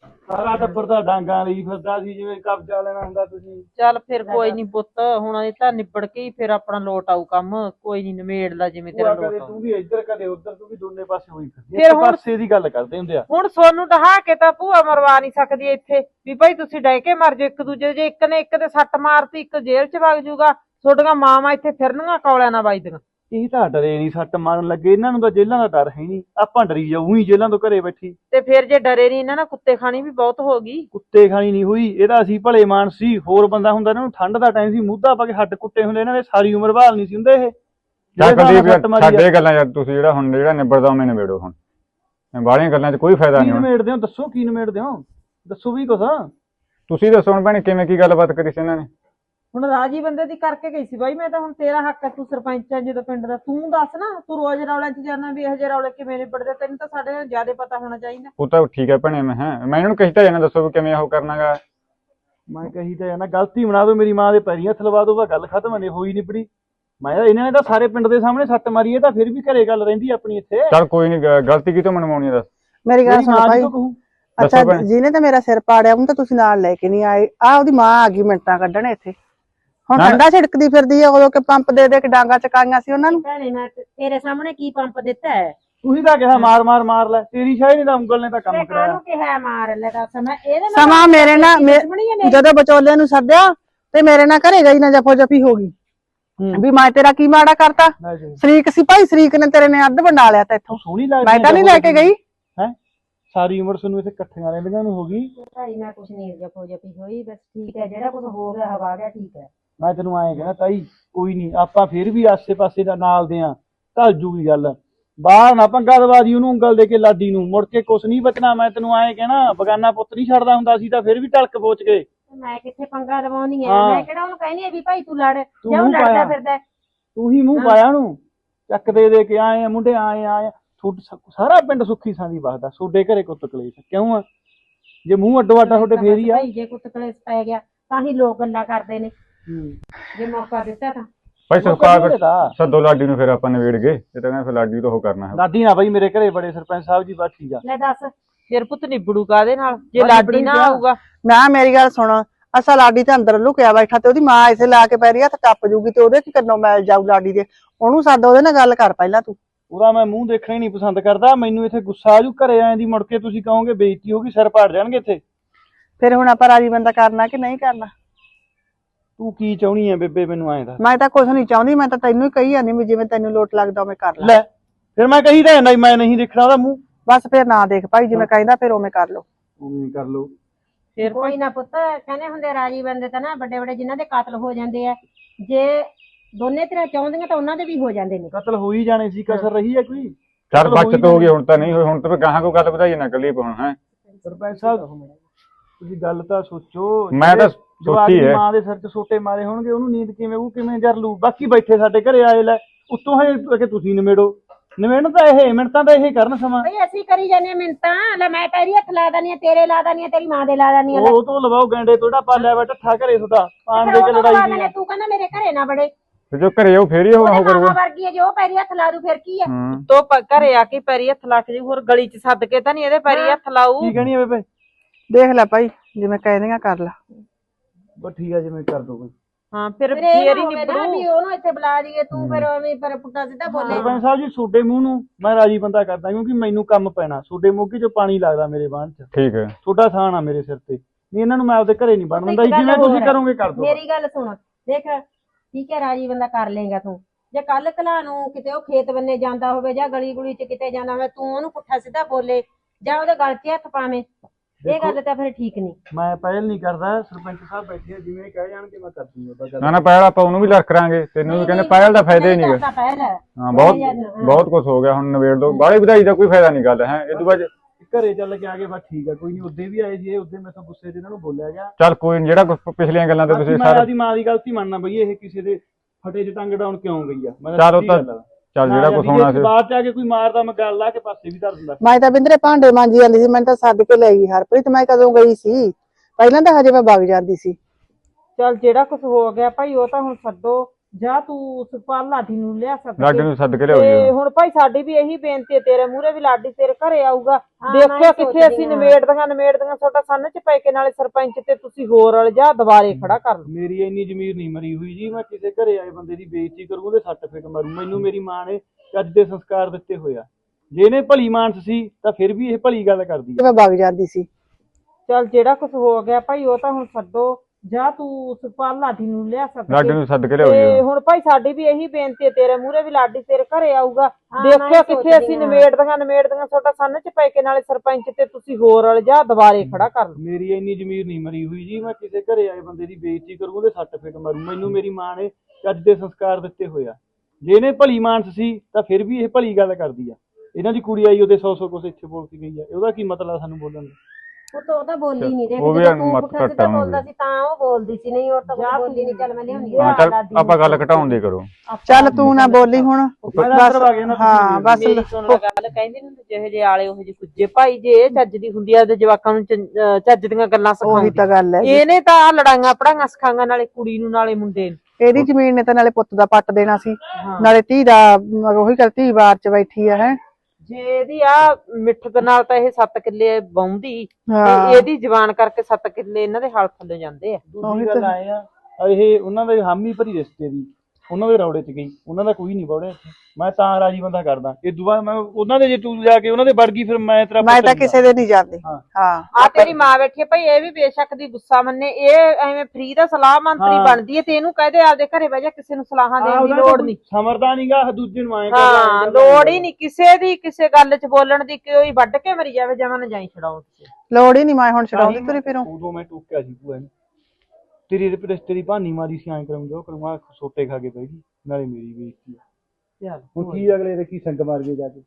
ਸਾਰਾ ਟੱਬਰ ਦਾ ਡਾਂਗਾਂ ਲਈ ਫਿਰਦਾ ਸੀ ਜਿਵੇਂ ਕਬਜ਼ਾ ਲੈਣਾ ਹੁੰਦਾ ਤੁਸੀਂ ਚੱਲ ਫਿਰ ਕੋਈ ਨਹੀਂ ਪੁੱਤ ਹੁਣ ਇਹ ਤਾਂ ਨਿਬੜ ਕੇ ਹੀ ਫਿਰ ਆਪਣਾ ਲੋਟ ਆਊ ਕੰਮ ਕੋਈ ਨਹੀਂ ਨਿਮੇੜ ਲਾ ਜਿਵੇਂ ਤੇਰਾ ਭੂਆ ਕਦੇ ਲੋਟ ਆਊ। ਤੂੰ ਵੀ ਇੱਧਰ ਕਦੇ ਉੱਧਰ ਤੂੰ ਵੀ ਦੋਨੇ ਪਾਸੇ ਹੋਈ ਫਿਰਦੀ ਫਿਰ ਇੱਕ ਹੁਣ- ਪਾਸੇ ਦੀ ਗੱਲ ਕਰਦੇ ਹੁੰਦੇ ਆ ਹੁਣ ਸੋਨੂੰ ਢਹਾ ਕੇ ਤਾਂ ਭੂਆ ਮਰਵਾ ਨਹੀਂ ਸਕਦੀ ਇੱਥੇ ਵੀ ਭਾਈ ਤੁਸੀਂ ਡੈ ਕੇ ਮਰ ਜਾਓ ਇੱਕ ਦੂਜੇ ਦੇ। ਜੇ ਇੱਕ ਨੇ ਇੱਕ ਤੇ ਸੱਟ ਮਾਰਤੀ ਇੱਕ ਜੇਲ੍ਹ 'ਚ ਵਗ ਜਾਊਗਾ ਤੁਹਾਡੀਆਂ ਮਾਵਾਂ ਇੱਥੇ ਫਿਰਨਗੀਆਂ ਕੌਲਿਆਂ ਨਾਲ ਵੱਜਦੀਆਂ ਇਹ ਤਾਂ ਡਰੇ ਨਹੀਂ ਸੱਟ ਮਾਰਨ ਲੱਗੇ ਇਹਨਾਂ ਨੂੰ ਤਾਂ ਜੇਲ੍ਹਾਂ ਦਾ ਡਰ ਹੈ ਨਹੀਂ। ਆਪਾਂ ਡਰੀ ਜਾਊ ਹੀ ਜੇਲ੍ਹਾਂ ਤੋਂ ਘਰੇ ਬੈਠੀ। ਤੇ ਫਿਰ ਜੇ ਡਰੇ ਨਹੀਂ ਇਹਨਾਂ ਨਾਲ ਕੁੱਤੇ ਖਾਣੀ ਵੀ ਬਹੁਤ ਹੋ ਗਈ। ਕੁੱਤੇ ਖਾਣੀ ਨਹੀਂ ਹੋਈ ਇਹਦਾ ਅਸੀਂ ਭਲੇ ਮਾਨਸ ਸੀ ਹੋਰ ਬੰਦਾ ਹੁੰਦਾ ਇਹਨਾਂ ਨੂੰ ਠੰਡ ਦਾ ਟਾਈਮ ਸੀ ਮੁੱਦਾ ਪਾ ਕੇ ਹੱਡ ਕੁੱਟੇ ਹੁੰਦੇ ਇਹਨਾਂ ਦੇ ਸਾਰੀ ਉਮਰ ਬਹਾਲ ਨਹੀਂ ਸੀ ਹੁੰਦੇ ਇਹ। ਇਹ ਗੱਲਾਂ ਯਾਰ ਤੁਸੀਂ ਜਿਹੜਾ ਹੁਣ ਜਿਹੜਾ ਨਿਬੜਦਾ ਉਵੇਂ ਨਿਬੇੜੋ ਹੁਣ। ਬਾਹਲੀਆਂ ਗੱਲਾਂ 'ਚ ਕੋਈ ਫਾਇਦਾ ਨਹੀਂ ਹੁਣ। ਨਿਮੇੜਦੇ ਹੋ? ਦੱਸੋ ਕੀ ਨਿਮੇੜਦੇ ਹੋ? ਦੱਸੋ ਵੀ ਕੁਛ। ਤੁਸੀਂ ਦੱਸੋ ਹੁਣ ਭੈਣੇ ਕਿਵੇਂ ਕੀ ਗੱਲਬਾਤ ਕਰੀ ਸੀ ਇਹਨਾਂ ਨੇ? ਹੁਣ ਰਾਜੀ ਬੰਦੇ ਦੀ ਕਰਕੇ ਗਈ ਸੀ ਬਾਈ ਮੈਂ ਤਾਂ ਹੁਣ ਤੇਰਾ ਹੱਕ ਹੈ ਤੂੰ ਸਰਪੰਚ ਹੈ ਜਦੋਂ ਪਿੰਡ ਦਾ ਤੂੰ ਦੱਸ ਨਾ ਤੂੰ ਰੋਜ਼ ਰੌਲਿਆਂ 'ਚ ਜਾਣਾ ਵੀ ਇਹੋ ਜਿਹੇ ਰੌਲੇ ਕਿਵੇਂ ਨਿਬੜਦੇ ਤੈਨੂੰ ਤਾਂ ਸਾਡੇ ਨਾਲ ਜ਼ਿਆਦਾ ਪਤਾ ਹੋਣਾ ਚਾਹੀਦਾ। ਉਹ ਤਾਂ ਠੀਕ ਹੈ ਭੈਣੇ ਮੈਂ ਹੈ। ਮੈਂ ਇਹਨਾਂ ਨੂੰ ਕਹੀਤਾ ਜਾਣਾ ਦੱਸੋ ਵੀ ਕਿਵੇਂ ਉਹ ਕਰਨਾਗਾ। ਮੈਂ ਕਹੀ ਤਾਂ ਜਾਨਾ ਗਲਤੀ ਬਣਾ ਦੋ ਮੇਰੀ ਮਾਂ ਦੇ ਪੈਰੀਂ ਹੱਥ ਲਵਾ ਦੋ ਤਾਂ ਗੱਲ ਖਤਮ ਨਹੀਂ ਹੋਈ ਨਹੀਂ ਪੜੀ ਮੈਂ ਕਿਹਾ ਇਹਨਾਂ ਨੇ ਤਾਂ ਸਾਰੇ ਪਿੰਡ ਦੇ ਸਾਹਮਣੇ ਸੱਟ ਮਾਰੀ ਹੈ ਤਾਂ ਫਿਰ ਵੀ ਘਰੇ ਗੱਲ ਰਹਿੰਦੀ ਆਪਣੀ ਇੱਥੇ। ਚੱਲ ਕੋਈ ਨਹੀਂ ਗਲਤੀ ਕਿਤੋਂ ਮਨਵਾਉਣੀ ਹੈ ਦੱਸ। ਮੇਰੀ ਗੱਲ ਮੇਰੀ ਸੁਣ ਮਾਂ ਭਾਈ। ਕਹੂੰ। ਅੱਛਾ ਭੈਣ। ਜਿਹਨੇ ਤਾਂ ਮੇਰਾ ਸਿਰ ਪਾੜਿਆ ਉਹਨੂੰ ਤਾਂ ਤੁਸੀਂ ਨਾਲ ਲੈ ਕੇ ਨਹੀਂ ਆਏ। ਆ ਉਹਦੀ ਮਾਂ ਆ ਗਈ ਮਿੰਟਾਂ ਕੱਢਣ ਇੱਥੇ। ਹੁਣ ਠੰਡਾ ਛਿੜਕਦੀ ਫਿਰਦੀ ਆ ਉਦੋਂ ਕਿ ਪੰਪ ਦੇ ਦੇ ਕੇ ਡਾਂਗਾ ਚਕਾਈਆਂ ਸੀ ਉਹਨਾਂ ਨੂੰ? ਭੈਣੇ ਮੈਂ ਤੇ- ਤੇਰੇ ਸਾਹਮਣੇ ਕੀ ਪੰਪ ਦਿੱਤਾ ਹੈ? ਤੁਸੀਂ ਤਾਂ ਕਿਹਾ ਮਾਰ ਮਾਰ ਮਾਰ ਲੈ ਤੇਰੀ ਸ਼ਾਇਦ ਨਹੀਂ ਤਾਂ ਉਂਗਲ ਨੇ ਤਾਂ ਕੰਮ ਮੈਂ ਕਰਾਇਆ। ਕਾਹਨੂੰ ਕਿਹਾ ਮਾਰ ਲੈ ਦੱਸ ਮੈਂ ਇਹਦੇ ਨਾਲ ਸਮਾਂ ਮੇਰੇ ਨਾਲ ਮੇ- ਦੁਸ਼ਮਣੀ ਹੈ ਮੇਰੀ। ਜਦੋਂ ਵਿਚੋਲੇ ਨੂੰ ਸੱਦਿਆ ਤੇ ਮੇਰੇ ਨਾਲ ਘਰੇ ਗਈ ਨਾ ਜਫੋ ਜਫੀ ਹੋ ਗਈ। ਵੀ ਮੈਂ ਤੇਰਾ ਕੀ ਮਾੜਾ ਕਰਤਾ? ਲੈ ਜੀ। ਸ਼ਰੀਕ ਸੀ ਭਾਈ ਸ਼ਰੀਕ ਨੇ ਤੇਰੇ ਨੇ ਅੱਧ ਵੰਡਾ ਲਿਆ ਤਾਂ ਇੱਥੋਂ। ਸੋਹਣੀ ਲੱਗਦੀ ਮੈਂ ਤਾਂ ਨਹੀਂ ਲੈ ਕੇ ਗਈ। ਹੈ? ਸਾਰੀ ਉਮਰ ਸਾਨੂੰ ਇੱਥੇ ਇਕੱਠੀਆਂ ਰਹਿੰਦੀਆਂ ਨੂੰ ਹੋ ਗਈ। ਭਾਈ ਮੈਂ ਕੁਛ ਨਹੀਂ ਜਪੋ ਜਪੀ ਹੋਈ ਬਸ ਠੀਕ ਹੈ ਜਿਹੜਾ ਕੁਝ ਹੋ ਗਿਆ ਹਵਾ ਗਿਆ ਠੀਕ ਹੈ। ਮੈਂ ਤੈਨੂੰ ਐਂ ਕਹਿਣਾ ਤਾਈ ਕੋਈ ਨਹੀਂ ਆਪਾਂ ਫਿਰ ਵੀ ਆਸੇ-ਪਾਸੇ ਦਾ ਨਾਲ ਦੇ ਆ ਢਲ ਜੂਗੀ ਗੱਲ ਬਾਹਰ ਨਾ ਪੰਗਾ ਦਵਾ ਦੀ ਉਹਨੂੰ ਉਂਗਲ ਦੇ ਕੇ ਲਾਡੀ ਨੂੰ ਮੁੜ ਕੇ ਕੁਛ ਨਹੀਂ ਬਚਣਾ ਮੈਂ ਤੈਨੂੰ ਐਂ ਕਹਿਣਾ ਬਗਾਨਾ ਪੁੱਤ ਨਹੀਂ ਛੱਡਦਾ ਹੁੰਦਾ ਸੀ ਤਾਂ ਫਿਰ ਵੀ ਢਲਕ ਪੋਚ ਗਏ ਮੈਂ ਕਿੱਥੇ ਪੰਗਾ ਦਵਾਉਣੀ ਹਾਂ। ਮੈਂ ਕਿਹੜਾ ਉਹਨੂੰ ਕਹਿਣੀ ਹੈ ਵੀ ਭਾਈ ਤੂੰ ਲੜ ਤੂੰ ਜਾਂ ਉਹ ਮੂੰਹ ਲੜਦਾ ਪਾਇਆ। ਫਿਰਦਾ ਹੈ। ਤੂੰ ਹੀ ਮੂੰਹ ਪਾਇਆ ਨੂੰ ਚੱਕ ਦੇ ਦੇ ਕੇ ਆਏ ਆ ਮੁੰਡੇ ਆਏ ਆ, ਆਏ ਆ। ਤੁਹਾਡੇ ਸ- ਸਾਰਾ ਪਿੰਡ ਸੁੱਖੀ ਸਾਂਦੀ ਵਸਦਾ ਤੁਹਾਡੇ ਘਰੇ ਕੁੱਤ ਕਲੇਸ਼ ਕਿਉਂ ਆ ਜੇ ਮੂੰਹ ਅੱਡੋ ਅੱਡਾ ਤੁਹਾਡੇ ਫੇਰ ਹੀ ਆ ਭਾਈ ਜੇ ਕੁੱਤ ਕਲੇਸ਼ ਪੈ ਗਿਆ ਤਾਂ ਹੀ ਲੋਕ ਗੱਲਾਂ ਕਰਦੇ ਨੇ। ਜੇ ਮੌਕਾ ਦਿੱਤਾ ਤਾਂ। ਭਾਈ ਸਰਕਾਰ ਦਿੱਤਾ। ਸੱਦੋ ਲਾਡੀ ਨੂੰ ਫਿਰ ਆਪਾਂ ਨਵੇੜ ਗਏ। ਇਹ ਤਾਂ ਕਹਿੰਦੇ ਫਿਰ ਲਾਡੀ ਤੋਂ ਉਹ ਕਰਨਾ ਹੈ। ਲਾਡੀ ਨਾ ਬਈ ਮੇਰੇ ਘਰੇ ਬੜੇ ਸਰਪੰਚ ਸਾਹਿਬ ਜੀ ਬਸ ਠੀਕ ਆ। ਲੈ ਦੱਸ। ਫਿਰ ਪੁੱਤ ਨਿਬੜੂ ਕਾਦੇ ਨਾਲ? ਜੇ ਲਾਡੀ ਨਿਬੜ ਨਾ। ਆਊਗਾ। ਨਾ ਮੇਰੀ ਗੱਲ ਸੁਣ। ਅਸਾ ਲਾਡੀ ਤੇ ਅੰਦਰ ਲੁਕਿਆ ਬੈਠਾ ਤੇ ਉਹਦੀ ਮਾਂ ਇਸੇ ਲਾ ਕੇ ਪੈਰੀ ਹੱਥ ਟੱਪ ਜੂਗੀ ਤੇ ਉਹਦੇ ਕੀ ਕੰਨੋਂ ਮੈਲ ਜਾਊ ਲਾਡੀ ਦੇ? ਉਹਨੂੰ ਸੱਦ ਉਹਦੇ ਨਾਲ ਗੱਲ ਕਰ ਪਹਿਲਾਂ ਤੂੰ। ਉਹਦਾ ਮੈਂ ਮੂੰਹ ਦੇਖਣਾ ਹੀ ਨਹੀਂ ਪਸੰਦ ਕਰਦਾ। ਮੈਨੂੰ ਇੱਥੇ ਗੁੱਸਾ ਆਜੂ ਘਰੇ ਆਏ ਦੀ ਮੁੜ ਕੇ ਤੁਸੀਂ ਕਹੋਗੇ ਬੇਇੱਜ਼ਤੀ ਹੋਗੀ ਸਿਰ ਪਾੜ ਜਾਣਗੇ ਇੱਥੇ। ਫਿਰ ਹੁਣ ਆਪਾਂ ਰਾਜੀ ਬੰਦਾ ਕਰਨਾ ਕਿ ਨਹੀਂ ਕਰਨਾ? ਤੂੰ ਕੀ ਚਾਹਣੀ ਐ ਬੇਬੇ ਮੈਨੂੰ ਐਂ ਦਾ ਮੈਂ ਤਾਂ ਕੁਝ ਨਹੀਂ ਚਾਹੁੰਦੀ ਮੈਂ ਤਾਂ ਤੈਨੂੰ ਹੀ ਕਹੀ ਜਾਂਦੀ ਵੀ ਜਿਵੇਂ ਤੈਨੂੰ ਲੋਟ ਲੱਗਦਾ ਉਵੇਂ ਕਰ ਲੈ। ਲੈ ਫਿਰ ਮੈਂ ਕਹੀ ਤਾਂ ਜਾਂਦਾ ਮੈਂ ਨਹੀਂ ਦੇਖਣਾ ਉਹਦਾ ਮੂੰਹ। ਬਸ ਫਿਰ ਨਾ ਦੇਖ ਭਾਈ ਜਿਵੇਂ ਕਹਿੰਦਾ ਫਿਰ ਉਵੇਂ ਕਰ ਲਓ। ਉਵੇਂ ਕਰ ਲਓ। ਫਿਰ ਕੋਈ ਨਾ ਪੁੱਤ ਕਹਿੰਦੇ ਹੁੰਦੇ ਰਾਜੀ ਬੰਦੇ ਤਾਂ ਨਾ ਵੱਡੇ ਵੱਡੇ ਜਿਨ੍ਹਾਂ ਦੇ ਕਤਲ ਹੋ ਜਾਂਦੇ ਆ। ਜੇ ਦੋਨੇ ਤਰ੍ਹਾਂ ਚਾਹੁੰਦੀਆਂ ਤਾਂ ਉਹਨਾਂ ਦੇ ਵੀ ਹੋ ਜਾਂਦੇ ਨੇ। ਕਤਲ ਹੋ ਹੀ ਜਾਣੇ ਸੀ ਕਸਰ ਰਹੀ ਹੈ ਕੋਈ? ਚੱਲ ਬਚਤ ਹੋਈ ਹੋ ਗਈ ਹੁਣ ਤਾਂ ਨਹੀਂ ਹੋਈ ਹੁਣ ਤਾਂ ਫਿਰ ਗਾਹਾਂ ਕੋ ਗੱਲ ਵਧਾਈ ਨਾ ਕੱਲੀ ਹੁਣ ਹੈ? ਸਰਪੰਚ ਸਾਹਿਬ ਤੁਸੀਂ ਗੱਲ ਤਾਂ ਸੋਚੋ ਮੈਂ ਤਾਂ ਸੋਚੀ ਦੀ ਹੈ ਮਾਂ ਦੇ ਸਿਰ 'ਚ ਸੋਟੇ ਮਾਰੇ ਹੋਣਗੇ ਉਹਨੂੰ ਨੀਂਦ ਕਿਵੇਂ ਉਹ ਕਿਵੇਂ ਜਰ ਲੂ ਬਾਕੀ ਬੈਠੇ ਸਾਡੇ ਘਰੇ ਆਏ ਲੈ ਉੱਤੋਂ ਹੈ ਕਿ ਤੁਸੀਂ ਨਿਮੇੜੋ। ਨਿਮੇੜਨ ਤਾਂ ਇਹ ਮਿੰਟਾਂ ਤਾਂ ਇਹ ਕਰਨ ਸਮਾਂ। ਬਈ ਅਸੀਂ ਕਰੀ ਜਾਂਦੇ ਆ ਮਿੰਤਾਂ ਲੈ ਮੈਂ ਤੇਰੀ ਹੱਥ ਲਾ ਦਨੀ ਆ ਤੇਰੇ ਲਾ ਦਨੀ ਆ ਤੇਰੀ ਮਾਂ ਦੇ ਲਾ ਦਨੀ ਆ ਉਹ ਤੋਂ ਲਵਾਓ ਗੈਂਡੇ ਤੋੜਾ ਪਾਲਿਆ ਬੈਠਾ ਠਾ ਘਰੇ ਤੁਹਾਡਾ ਪਾਣ ਦੇ ਕੇ ਲੜਾਈ ਦੀ ਤੂੰ ਕਹਿੰਦਾ ਮੇਰੇ ਘਰੇ ਨਾ ਬੜੇ ਜੋ ਘਰੇ ਉਹ ਫੇਰ ਹੀ ਉਹ ਕਰੂਗਾ। ਵਰਗੀ ਹੈ ਜੇ ਉਹ ਪੈਰੀ ਹੱਥ ਲਾ ਦੂ ਫਿਰ ਕੀ ਹੂੰ। ਤੋ ਘਰੇ ਆ ਕੇ ਪੈਰੀ ਹੱਥ ਲੱਗ ਜੂ ਹੋਰ ਗਲੀ ਚ ਸੱਦ ਕੇ ਤਾਂ ਨਹੀਂ ਇਹਦੇ ਪੈਰੀ ਹੱਥ ਲਾਊ। ਕੀ ਕਹਣੀ ਹੈ ਬੇਬੇ? ਦੇਖ ਲੈ ਭਾਈ ਜਿਵੇਂ ਕਹਿੰਦੀਆਂ ਕਰ ਲੈ। ਬਸ ਠੀਕ ਆ ਜਿਵੇਂ ਕਰ ਦੋ ਕੋਈ ਹਾਂ ਫਿਰ ਫਿਰ ਇਹ ਫੇਰ ਨਾ ਹੀ ਹੋਵੇ ਨਾ ਨਿਬੜੂ ਵੀ ਉਹਨੂੰ ਇੱਥੇ ਬੁਲਾ ਦਈਏ ਤੂੰ ਫਿਰ ਐਵੇਂ ਪਰ ਪੁੱਟਾ ਸਿੱਧਾ ਬੋਲੇ। ਸਰਪੰਚ ਸਾਹਿਬ ਜੀ ਛੋਡੇ ਮੂੰਹ ਨੂੰ ਮੈਂ ਰਾਜੀ ਬੰਦਾ ਕਰਦਾ ਕਿਉਂਕਿ ਮੈਨੂੰ ਕੰਮ ਪੈਣਾ। ਛੋਡੇ ਮੋਗੀ ਚੋਂ ਪਾਣੀ ਲੱਗਦਾ ਮੇਰੇ ਬਾਂਹ 'ਚ। ਠੀਕ ਹੈ। ਛੋਟਾ ਥਾਣ ਆ ਮੇਰੇ ਸਿਰ ਤੇ। ਨਹੀਂ ਇਹਨਾਂ ਨੂੰ ਮੈਂ ਆਪਦੇ ਘਰੇ ਨਹੀਂ ਬਣ ਦਿੰਦਾ। ਇੱਕ ਗੱਲ ਜਿਵੇਂ ਤੁਸੀਂ। ਕਰੋਗੇ ਕਰ ਦੋ ਮੇਰੀ ਗੱਲ ਸੁਣ। ਦੇਖ ਠੀਕ ਹੈ ਰਾਜੀ ਬੰਦਾ ਕਰ ਲੇਗਾ ਤੂੰ। ਜੇ ਕੱਲ ਕਲਾ ਨੂੰ ਕਿਤੇ ਉਹ ਖੇਤ ਬੰਨੇ ਜਾਂਦਾ ਹੋਵੇ ਜਾਂ ਗਲੀ ਗੁਲੀ 'ਚ ਕਿਤੇ ਜਾਂਦਾ ਹੋਵੇ ਤੂੰ ਉਹਨੂੰ ਪੁੱਠਾ ਸਿੱਧਾ ਬੋਲੇ। ਜਾਂ ਉਹਦੇ ਗਲ 'ਚ ਹੱਥ ਪਾਵੇਂ। ਇਹ ਗੱਲ ਤਾਂ ਫਿਰ ਠੀਕ ਨਹੀਂ। ਮੈਂ ਪਹਿਲ ਨਹੀਂ ਕਰਦਾ ਸਰਪੰਚ ਸਾਹਿਬ ਬੈਠੇ ਆ, ਜਿਵੇਂ ਇਹ ਕਹਿ ਜਾਣਗੇ ਮੈਂ ਕਰ ਦੂੰਗਾ ਬਸ ਗੱਲ। ਨਾ ਨਾ ਪਹਿਲ ਆਪਾਂ ਉਹਨੂੰ ਵੀ ਲੜ ਕਰਾਂਗੇ। ਤੈਨੂੰ ਵੀ ਕਹਿੰਦੇ ਪਹਿਲ ਦਾ ਫਾਇਦਾ ਹੀ ਨਹੀਂ ਗਾ ਕਰਦਾ ਪਹਿਲ। ਹੈ ਹਾਂ ਬਹੁਤ ਬਹੁਤ ਕੁਝ ਹੋ ਗਿਆ ਹੁਣ ਨਵੇੜ ਦੋ। ਬਾਹਲੀ ਵਧਾਈ ਦਾ ਕੋਈ ਫਾਇਦਾ ਨਹੀਂ ਗੱਲ ਹੈ। ਇਹ ਤੋਂ ਬਾਅਦ ਘਰੇ ਚੱਲ ਕੇ ਆ ਗਏ ਬਸ ਠੀਕ ਆ ਕੋਈ ਨਹੀਂ ਉੱਦੇ ਵੀ ਆਏ ਸੀ ਇਹ ਉੱਦੇ ਮੈਥੋਂ ਗੁੱਸੇ 'ਚ ਇਹਨਾਂ ਨੂੰ ਬੋਲਿਆ ਗਿਆ। ਚੱਲ ਕੋਈ ਨੀ, ਜਿਹੜਾ ਕੁਛ ਪਿਛਲੀਆਂ ਗੱਲਾਂ ਤੇ ਬਾਕੀ ਤੁਸੀਂ ਮੈਂ ਸਾਰਾ ਆਪਦੀ ਮਾਂ ਦੀ ਗਲਤੀ ਮੰਨਣਾ ਬਈ ਇਹ ਕਿਸੇ ਦੇ ਫਟੇ 'ਚ ਟੰਗ ਡਾਉਣ ਕਿਉਂ ਗਈ ਆ? ਮੈਂ ਚੱਲ ਉਹ ਸਿੱਧੀ ਤਾਂ ਗੱਲ ਆ। ਚੱਲ ਜਿਹੜਾ ਕੁਛ ਹੋਣਾ ਸੀ ਬਾਹਰ ਜਾ ਕੇ ਕੋਈ ਮਾਰਦਾ ਮੈਂ ਗੱਲ ਲਾ ਕੇ ਪਾਸੇ ਵੀ ਧਰ ਦਿੰਦਾ। ਮੈਂ ਤਾਂ ਬਿੰਦਰੇ ਭਾਂਡੇ ਮਾਂਜੀ ਜਾਂਦੀ ਸੀ ਮੈਨੂੰ ਤਾਂ ਸੱਦ ਕੇ ਲੈ ਗਈ ਹਰਪ੍ਰੀਤ ਮੈਂ ਕਦੋਂ ਗਈ ਸੀ? ਪਹਿਲਾਂ ਤਾਂ ਹਜੇ ਮੈਂ ਵਗ ਜਾਂਦੀ ਸੀ। ਚੱਲ ਜਿਹੜਾ ਕੁਝ ਹੋ ਗਿਆ ਭਾਈ ਉਹ ਤਾਂ ਹੁਣ ਛੱਡੋ। ਜਾ ਤੂੰ ਸੁਪਾਲ ਲਾਡੀ ਨੂੰ ਲਿਆ ਸਕ ਲਾਡੀ ਨੂੰ ਸੱਦ ਕੇ ਲਿਆਓ ਤੇ ਜੀ ਹੁਣ ਭਾਈ ਸਾਡੀ ਵੀ ਇਹੀ ਬੇਨਤੀ ਹੈ ਤੇਰੇ ਮੂਹਰੇ ਵੀ ਲਾਡੀ ਤੇਰੇ ਘਰੇ ਆਊਗਾ। ਹਾਂ, ਦੇਖਿਓ ਕਿੱਥੇ ਅਸੀਂ ਹਾਂ। ਨਿਮੇੜਦੀਆਂ ਨਿਮੇੜਦੀਆਂ ਤੁਹਾਡਾ ਸੰਨ ਚ ਪੈ ਕੇ ਨਾਲੇ ਸਰਪੰਚ ਤੇ ਤੁਸੀਂ ਹੋਰ ਵਾਲ ਜਾ ਦੁਬਾਰੇ ਖੜਾ ਕਰ ਲਓ। ਮੇਰੀ ਇੰਨੀ ਜ਼ਮੀਰ ਨਹੀਂ ਮਰੀ ਹੋਈ ਜੀ ਮੈਂ ਕਿਸੇ ਘਰੇ ਆਏ ਬੰਦੇ ਦੀ ਬੇਇੱਜ਼ਤੀ ਕਰੂੰ ਉਹਦੇ ਸੱਟ ਫੇਟ ਮਾਰੂ। ਮੈਨੂੰ ਮੇਰੀ ਮਾਂ ਨੇ ਅੱਜ ਦੇ ਸੰਸਕਾਰ ਦਿੱਤੇ ਹੋਇਆ ਜੇ ਇਹਨੇ ਭਲੀ ਮਾਨਸ ਸੀ ਤਾਂ ਫਿਰ ਵੀ ਇਹ ਭਲੀ ਗੱਲ ਕਰਦੀ ਤੇ ਮੈਂ ਵਗ ਜਾਂਦੀ ਸੀ। ਚੱਲ ਜਿਹੜਾ ਕੁਝ ਹੋ ਗਿਆ ਭਾਈ ਉਹ ਤਾਂ ਹੁਣ ਛੱਡੋ ਜਾ ਤੂੰ ਸੁਪਾਲ ਲਾਡੀ ਨੂੰ ਲਿਆ ਸਕ ਲਾਡੀ ਨੂੰ ਸੱਦ ਕੇ ਲਿਆਓ ਤੇ ਜੀ ਹੁਣ ਭਾਈ ਸਾਡੀ ਵੀ ਇਹੀ ਬੇਨਤੀ ਹੈ ਤੇਰੇ ਮੂਹਰੇ ਵੀ ਲਾਡੀ ਤੇਰੇ ਘਰੇ ਆਊਗਾ। ਦੇਖਿਓ ਕਿੱਥੇ ਅਸੀਂ। ਨਿਮੇੜਦੀਆਂ ਨਿਮੇੜਦੀਆਂ ਤੁਹਾਡਾ ਸੰਨ ਚ ਪੈ ਕੇ ਨਾਲੇ ਸਰਪੰਚ ਤੇ ਤੁਸੀਂ ਹੋਰ ਵਾਲ ਜਾ ਦੁਬਾਰੇ ਖੜਾ ਕਰ ਲਓ। ਮੇਰੀ ਇੰਨੀ ਜ਼ਮੀਰ ਨਹੀਂ ਮਰੀ ਹੋਈ ਜੀ ਮੈਂ ਕਿਸੇ ਘਰੇ ਆਏ ਬੰਦੇ ਦੀ ਬੇਇੱਜ਼ਤੀ ਕਰੂੰ ਉਹਦੇ ਸੱਟ ਫੇਟ ਮਾਰੂ। ਮੈਨੂੰ ਮੇਰੀ ਮਾਂ ਨੇ ਅੱਜ ਦੇ ਸੰਸਕਾਰ ਦਿੱਤੇ ਹੋਇਆ ਜੇ ਇਹਨੇ ਭਲੀ ਮਾਨਸ ਸੀ ਤਾਂ ਫਿਰ ਵੀ ਇਹ ਭਲੀ ਗੱਲ ਕਰਦੀ ਆ। ਇਹਨਾਂ ਦੀ ਕੁੜੀ ਆਈ ਉਹਦੇ 100 100 ਕੁਛ ਇੱਥੇ ਬੋਲ ਕੇ ਗਈ ਆ। ਉਹਦਾ ਕੀ ਮਤਲਬ ਆ ਸਾਨੂੰ ਬੋਲਣ ਦਾ? ਉਹ ਤਾਂ ਉਹ ਤਾਂ ਬੋਲੀ ਨਹੀਂ ਦੇਖ ਉਹ ਵੀ ਮੱਤ ਘੱਟਾ। ਬੋਲਦਾ ਸੀ ਤਾਂ ਉਹ ਬੋਲਦੀ ਸੀ ਨਹੀਂ ਉਹ ਤਾਂ ਜਾ ਬੋਲੀ ਨਹੀਂ ਚੱਲ ਮੈਂ ਲਿਆਉਂਦੀ ਹਾਂ ਆ ਚੱਲ ਆਪਾਂ ਗੱਲ ਘਟਾਉਣ ਦੀ ਕਰੋ। ਚੱਲ ਤੂੰ ਨਾ ਬੋਲੀ ਹੁਣ। ਤੁਸੀਂ ਹਾਂ ਬਸ ਮੇਰੀ ਸੁਣ ਲੈ ਗੱਲ ਕਹਿੰਦੀ ਨੂੰ ਜਿਹੇ ਜਿਹੇ ਆਲੇ ਉਹ ਜਿਹੇ ਕੁੱਜੇ। ਭਾਈ ਜੇ ਚੱਜ ਦੀ ਹੁੰਦੀ ਆ ਤੇ ਜਵਾਕਾਂ ਨੂੰ ਚੱਜ ਦੀਆਂ ਗੱਲਾਂ ਉਹੀ ਸਿਖਾਉਂਦੀ ਤਾਂ ਗੱਲ ਹੈ। ਇਹਨੇ ਤਾਂ ਆਹ ਲੜਾਈਆਂ ਪੜਾਈਆਂ ਸਿਖਾਈਆਂ ਨਾਲੇ ਕੁੜੀ ਨੂੰ ਨਾਲੇ ਮੁੰਡੇ ਨੂੰ। ਇਹਦੀ ਜ਼ਮੀਨ ਨੇ ਤਾਂ ਨਾਲੇ ਪੁੱਤ ਦਾ ਪੱਟ ਦੇਣਾ ਸੀ। ਨਾਲੇ ਧੀ ਦਾ ਉਹੀ ਕਰ ਧੀ ਬਾਰ ਚ ਬੈਠੀ ਆ ਹੈ। ਜੇ ਇਹਦੀ ਆ ਮਿੱਠਤ ਨਾਲ ਤਾਂ ਇਹ 7 ਕਿੱਲੇ ਬਾਉਂਦੀ ਹਾਂ। ਤੇ ਇਹਦੀ ਜਵਾਨ ਕਰਕੇ 7 ਕਿੱਲੇ ਇਹਨਾਂ ਦੇ ਹਲ ਥੱਲੇ ਜਾਂਦੇ ਆ। ਦੂਜੀ ਗੱਲ ਆਏ ਆ ਆ ਇਹ ਉਹਨਾਂ ਦੇ ਹਾਮੀ ਭਰੀ ਰਿਸ਼ਤੇ ਦੀ। ਉਹਨਾਂ ਦੇ ਰੌੜੇ ਚ ਗਈ ਉਹਨਾਂ ਦਾ ਕੋਈ ਨਹੀਂ ਬੌੜਿਆ ਇੱਥੇ ਮੈਂ ਤਾਂ ਰਾਜੀ ਬੰਦਾ ਕਰਦਾ। ਇਹ ਦੁਆ ਮੈਂ ਉਹਨਾਂ ਦੇ ਜੇ ਤੂੰ ਜਾ ਕੇ ਉਹਨਾਂ ਦੇ ਵੜ ਗਈ ਫਿਰ ਮੈਂ ਤੇਰਾ ਮੈਂ ਤਾਂ ਕਿਸੇ ਦੇ ਨਹੀਂ ਜਾਂਦੀ। ਹਾਂ। ਹਾਂ। ਆ ਤੇਰੀ ਮਾਂ ਬੈਠੀ ਭਾਈ ਇਹ ਵੀ ਬੇਸ਼ੱਕ ਦੀ ਗੁੱਸਾ ਮੰਨੇ। ਇਹ ਐਵੇਂ ਫਰੀ ਦਾ ਸਲਾਹ ਮੰਤਰੀ ਹਾਂ। ਬਣਦੀ ਹੈ ਤੇ ਇਹਨੂੰ ਕਹਦੇ ਆਪਦੇ ਘਰੇ ਬਹਿ ਜਾ ਕਿਸੇ ਨੂੰ ਸਲਾਹਾਂ ਦੇਣ ਦੀ ਲੋੜ ਨਹੀਂ। ਸਮਰਦਾ ਨਹੀਂਗਾ ਦੂਜੇ ਨੂੰ ਆਏ ਹਾਂ ਲੋੜ ਹੀ ਨਹੀਂ ਕਿਸੇ ਦੀ ਕਿਸੇ ਗੱਲ 'ਚ ਬੋਲਣ ਦੀ ਕੋਈ ਵੱਢ ਕੇ ਮਰੀ ਜਾਵੇ ਜਮਾਂ ਨਾ ਜਾਈ ਤੁਸੀਂ। ਲੋੜ ਹੀ ਨਹੀਂ ਮੈਂ ਹੁਣ ਛਡਾਉਂਦੀ ਤੁਰੀ ਫਿਰੋਂ। ਉਦੋਂ ਮੈਂ ਟੋਕਿਆ ਸੀ ਭੂਆ ਨੂੰ। ਤੇਰੀ ਰਿਸ਼ਤੇ ਦੀ ਬਹਾਨੀ ਮਾਰੀ ਸੀ ਐਂ ਕਰੂੰਗਾ ਉਹ ਕਰੂੰਗਾ ਸੋਟੇ ਖਾ ਕੇ ਬੈਠੀ ਨਾਲੇ ਮੇਰੀ ਬੇਇੱਜ਼ਤੀ ਆ। ਚੱਲ ਹੁਣ ਕੀ ਅਗਲੇ ਦੇ ਕੀ ਸੰਗ ਮਾਰ ਗਏ ਜਾ ਕੇ?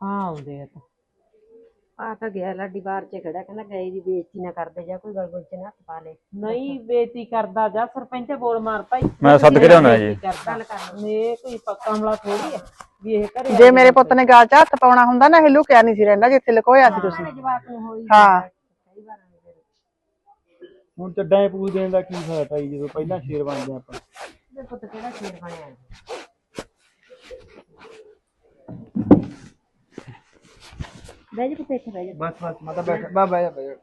ਹਾਂ ਆਉਂਦੇ ਆ ਤਾਂ। ਆ ਤਾਂ ਗਿਆ ਲਾਡੀ ਬਾਹਰ ਚ ਖੜਾ ਕਹਿੰਦਾ ਗਏ ਦੀ ਬੇਇੱਜ਼ਤੀ ਨਾ ਕਰਦੇ ਜਾਂ ਕੋਈ ਗੜਬੜ ਚ ਨਾ ਹੱਥ ਪਾ ਲੇ। ਨਹੀਂ ਬੇਇੱਜ਼ਤੀ ਕਰਦਾ ਜਾ ਸਰਪੰਚ ਬੋਲ ਮਾਰ ਭਾਈ। ਮੈਂ ਸੱਦ ਕੇ ਲਿਆਉਣਾ ਜੀ। ਗੱਲ ਕਰ ਇਹ ਕੋਈ ਪੱਕਾ ਮਲਾ ਥੋੜੀ ਆ ਵੀ ਇਹ ਘਰੇ ਜੇ ਮੇਰੇ ਪੁੱਤ ਨੇ ਗਾਲ ਚ ਹੱਥ ਪਾਉਣਾ ਹੁੰਦਾ ਨਾ ਇਹ ਲੁਕਿਆ ਨਹੀਂ ਸੀ ਰਹਿੰਦਾ ਜਿੱਥੇ ਲੁਕੋਇਆ ਸੀ ਤੁਸੀਂ। ਨੂੰ ਹੋਈ ਹਾਂ। ਹੁਣ ਚੱਡਾਂ ਪੂਜ ਦੇਣ ਦਾ ਕੀ ਫਾਇਦਾ ਤਾਈ ਜਦੋਂ ਪਹਿਲਾਂ ਸ਼ੇਰ ਬਣਦੇ ਆਪਾਂ। ਤੇ ਪੁੱਤ ਕਿਹੜਾ ਸ਼ੇਰ ਬਣਿਆ ਬਹਿ ਜਾ ਪੁੱਤ ਇੱਥੇ ਬਹਿ ਜਾ। ਬਸ ਬਸ ਮਾਤਾ ਬੈਠ ਬਾ ਬੈ ਜਾ ਜਾ।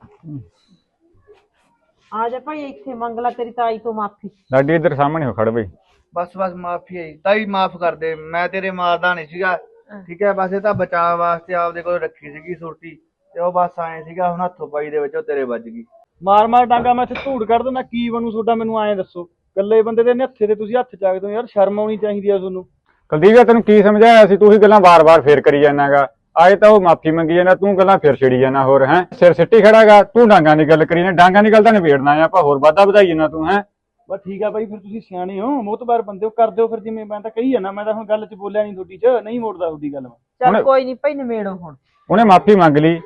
ਆ ਜਾ ਭਾਈ ਇੱਥੇ ਮੰਗਲਾ ਤੇਰੀ ਤਾਈ ਤੋਂ ਮਾਫੀ। ਲਾਡੀ ਇੱਧਰ ਸਾਹਮਣੇ ਹੋ ਖੜ ਬਈ। ਬਸ ਬਸ ਮਾਫੀ ਹੈ ਤਾਈ ਮਾਫ ਕਰ ਦੇ ਮੈਂ ਤੇਰੇ ਮਾਰਦਾ ਨਹੀਂ ਸੀਗਾ। ਠੀਕ ਹੈ ਬਸ ਇਹ ਤਾਂ ਬਚਾਅ ਵਾਸਤੇ ਆਪਦੇ ਕੋਲ ਰੱਖੀ ਸੀਗੀ ਸੁਰਤੀ ਤੇ ਉਹ ਬਸ ਆਏ ਸੀਗਾ ਹੁਣ ਹੱਥੋਂ ਪਾਈ ਦੇ ਵਿੱਚ ਉਹ ਤੇਰੇ ਵੱਜ ਗਈ। ਮਾਰ ਮਾਰ ਡਾਂਗਾ ਮੈਂ ਇੱਥੇ ਧੂੜ ਕੱਢ ਦਿੰਦਾ ਕੀ ਬਣੂ ਤੁਹਾਡਾ ਮੈਨੂੰ ਐਂ ਦੱਸੋ। ਇਕੱਲੇ ਬੰਦੇ ਦੇ ਹੱਥੇ ਤੇ ਤੁਸੀਂ ਹੱਥ ਚੱਕਦੇ ਹੋ ਯਾਰ ਸ਼ਰਮ ਆਉਣੀ ਚਾਹੀਦੀ ਆ ਤੁਹਾਨੂੰ। ਕੁਲਦੀਪ ਤੈਨੂੰ ਕੀ ਸਮਝਾਇਆ ਸੀ? ਤੂੰ ਹੀ ਗੱਲਾਂ ਵਾਰ-ਵਾਰ ਫੇਰ ਕਰੀ ਜਾਣਾਗਾ ਆਏ ਤਾਂ ਉਹ ਮਾਫੀ ਮੰਗੀ ਜਾਂਦਾ ਤੂੰ ਗੱਲਾਂ ਫੇਰ ਛਿੜੀ ਜਾਂਦਾ ਹੋਰ ਹੈ। ਸਿਰ ਸਿੱਟੀ ਖੜਾਗਾ ਤੂੰ ਡਾਂਗਾਂ ਦੀ ਗੱਲ ਕਰੀ ਨਾ ਡਾਂਗਾਂ ਦੀ ਗੱਲ ਤਾਂ ਨਿਬੇੜਨਾ ਆ ਆਪਾਂ ਹੋਰ ਵਾਧਾ ਵਧਾਈ ਜਾਂਦਾ ਤੂੰ ਹੈ। ਬਸ ਠੀਕ ਆ ਬਾਈ ਫਿਰ ਤੁਸੀਂ ਸਿਆਣੇ ਹੋ ਮੋਤਬਾਰ ਬੰਦੇ ਹੋ ਕਰ ਦਿਓ ਫਿਰ ਜਿਵੇਂ ਮੈਂ ਤਾਂ ਕਹੀ ਜਾਂਦਾ ਮੈਂ ਤਾਂ ਹੁਣ ਗੱਲ 'ਚ ਬੋਲਿਆ ਨਹੀਂ ਤੁਹਾਡੀ 'ਚ ਨਹੀਂ ਮੋੜਦਾ ਤੁਹਾਡੀ ਗੱਲ ਮੈਂ। ਚੱਲ ਉਹਨੇ- ਕੋਈ ਨਹੀਂ ਭਾਈ ਨਿਮੇੜੋ ਹੁਣ। ਉਹਨੇ ਮਾਫੀ ਮੰਗ ਲਈ।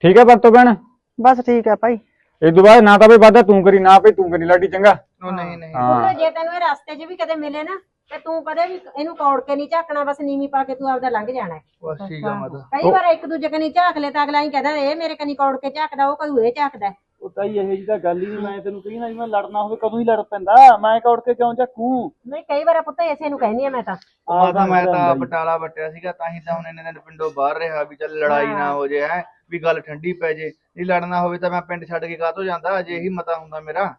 ਠੀਕ ਹੈ ਬੰਤੋ ਭੈਣ। ਬਸ ਠੀਕ ਹੈ ਭਾਈ। ਇਹ ਤੋਂ ਬਾਅਦ ਨਾ ਤਾਂ ਬਈ ਵਾਧਾ ਤੂੰ ਕਰੀ ਨਾ ਬਈ ਤੂੰ ਕਰੀ ਲਾਡੀ ਚੰਗਾ। ਉਹ ਨਹੀਂ ਨਹੀਂ। ਹਾਂ। ਪੁੱਤ ਜੇ ਤੈਨੂੰ ਇਹ ਰਸਤੇ 'ਚ ਵੀ ਕਦੇ ਮਿਲੇ ਨਾ ਤੇ ਤੂੰ ਕਦੇ ਵੀ ਇਹਨੂੰ ਕੌੜ ਕੇ ਨਹੀਂ ਝਾਕਣਾ ਬਸ ਨੀਵੀਂ ਪਾ ਕੇ ਤੂੰ ਆਪਦਾ ਲੰਘ ਜਾਣਾ। ਹੈ। ਬਸ ਠੀਕ ਆ ਮਾਤਾ ਕਈ ਵਾਰ ਇੱਕ ਦੂਜੇ ਕਨੀ ਝਾਕ ਲੈ ਤਾਂ ਅਗਲਾ ਹੀ ਕਹਿੰਦਾ ਇਹ ਮੇਰੇ ਕਨੀ ਕੌੜ ਕੇ ਝਾਕਦਾ ਉਹ ਕੋਈ ਇਹ ਝਾਕਦਾ। ਉਹ ਤਾਂ ਹੀ ਇਹ ਜੀ ਤਾਂ ਗੱਲ ਹੀ ਨਹੀਂ ਮੈਂ ਤੈਨੂੰ ਕਹੀ ਨਾ ਜੀ ਮੈਂ ਲੜਨਾ ਹੋਵੇ ਕਦੋਂ ਹੀ ਲੜ ਪੈਂਦਾ। ਮੈਂ ਕੌੜ ਕੇ ਕਿਉਂ ਝਾਕੂ? ਨਹੀਂ ਕਈ ਵਾਰ ਪੁੱਤ ਇਸੇ ਨੂੰ ਕਹਿੰਦੀ ਆ ਮੈਂ ਤਾਂ। ਮਾਤਾ ਮੈਂ ਤਾਂ ਬਟਾਲਾ ਵੱਟਿਆ ਸੀਗਾ ਤਾਂ ਹੀ ਤਾਂ ਹੁਣ ਇਹਨੇ ਦਿਨ ਪਿੰਡੋਂ ਬਾਹਰ ਰਿਹਾ ਵੀ ਚੱਲ ਲੜਾਈ ਨਾ ਹੋ ਜੇ ਹੈ। ਵੀ ਗੱਲ ਠੰਡੀ ਪੈ ਜੇ ਨਹੀਂ ਲੜਨਾ ਹੋਵੇ ਤਾਂ ਮੈਂ ਪਿੰਡ ਛੱਡ ਕੇ ਕਾਹਤੋਂ ਜਾਂਦਾ ਜੇ ਇਹੀ ਮਤਾ ਹੁੰਦਾ ਮੇਰਾ।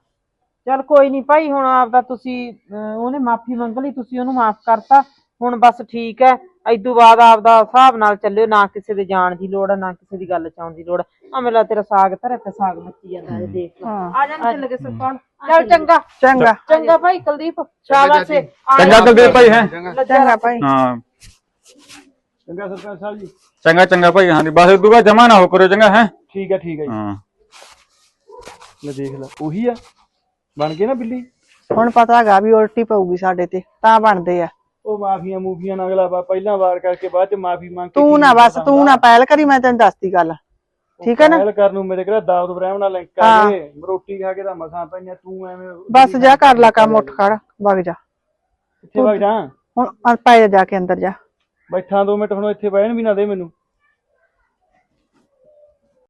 ਚੱਲ ਕੋਈ ਨਹੀਂ ਭਾਈ ਹੁਣ ਆਪਦਾ ਤੁਸੀਂ ਅਹ, ਉਹਨੇ ਮਾਫੀ ਮੰਗ ਲਈ ਤੁਸੀਂ ਉਹਨੂੰ ਮਾਫ ਕਰਤਾ ਹੁਣ ਬਸ ਠੀਕ ਹੈ ਇਦੋਂ ਬਾਅਦ ਆਪਦਾ ਹਿਸਾਬ ਨਾਲ ਚੱਲਿਓ ਨਾ ਕਿਸੇ ਦੇ ਜਾਣ ਦੀ ਲੋੜ ਹੈ ਨਾ ਕਿਸੇ ਦੀ ਗੱਲ ਚ ਆਉਣ ਦੀ ਲੋੜ। ਆ ਮੇਲਾ ਤੇਰਾ ਸਾਗ ਧਰੇ ਤੇ ਸਾਗ ਮੱਚੀ ਜਾਂਦਾ ਇਹ ਦੇਖ ਲਾ। ਆ ਜਾ ਚੱਲ ਗਏ ਸਰਪੰਚ ਚੱਲ ਚੰਗਾ। ਚੰਗਾ। ਚੰਗਾ ਭਾਈ ਕੁਲਦੀਪ ਸ਼ਾਬਾਸ਼ ਏ। ਆ ਚੰਗਾ ਕੁਲਦੀਪ ਭਾਈ ਹੈ। ਚੰਗਾ ਭਾਈ। ਹਾਂ। ਚੰਗਾ ਸਰਪੰਚ ਸਾਹਿਬ ਜੀ। ਚੰਗਾ ਚੰਗਾ ਭਾਈ ਹਾਂ ਜੀ ਬਸ ਤੋਂ ਬਾਅਦ ਜਮਾ ਨਾ ਹੋ ਕਰੋ ਚੰਗਾ ਹੈ? ਠੀਕ ਆ ਠੀਕ ਜੀ। ਹਾਂ। ਲੈ ਦੇਖ ਲੈ ਉਹੀ ਆ। ਬਣ ਗਏ ਨਾ ਬਿੱਲੀ? ਹੁਣ ਪਤਾ ਹੈਗਾ ਵੀ ਉਲਟੀ ਪਊਗੀ ਸਾਡੇ ਤੇ ਤਾਂ ਬਣਦੇ ਆ। ਉਹ ਮਾਫੀਆਂ ਮੂਫੀਆਂ ਨਾਲ ਅਗਲਾ ਵਾ- ਪਹਿਲਾਂ ਵਾਰ ਕਰਕੇ ਬਾਅਦ ਚ ਮਾਫੀ ਮੰਗ ਕੇ ਤੂੰ ਨਾ ਬਸ ਤੂੰ ਨਾ ਪਹਿਲ ਕਰੀ ਮੈਂ ਤੈਨੂੰ ਦੱਸਦੀ ਗੱਲ। ਠੀਕ ਹੈ ਨਾ? ਪਹਿਲ ਕਰਨ ਨੂੰ ਮੇਰੇ ਕਿਹੜਾ ਦਾਊਦ ਇਬਰਾਹਿਮ ਨਾਲ ਲਿੰਕ ਹਾਂ। ਕਰੇ ਰੋਟੀ ਖਾ ਕੇ ਤਾਂ ਮਸਾਂ ਪੈਂਦੀਆਂ ਤੂੰ ਐਵੇਂ ਬਸ ਜਾ ਕਰ ਲਾ ਕੰਮ ਉੱਠ ਖੜ ਵਗ ਜਾ। ਇੱਥੇ ਵਗ ਜਾ? ਹੁਣ ਆ ਪੈ ਜਾ ਜਾ ਕੇ ਅੰਦਰ ਜਾ। ਬੈਠਾ ਦੋ ਮਿੰਟ ਹੁਣ ਇੱਥੇ ਬਹਿਣ ਵੀ ਨਾ ਦੇ ਮੈਨੂੰ।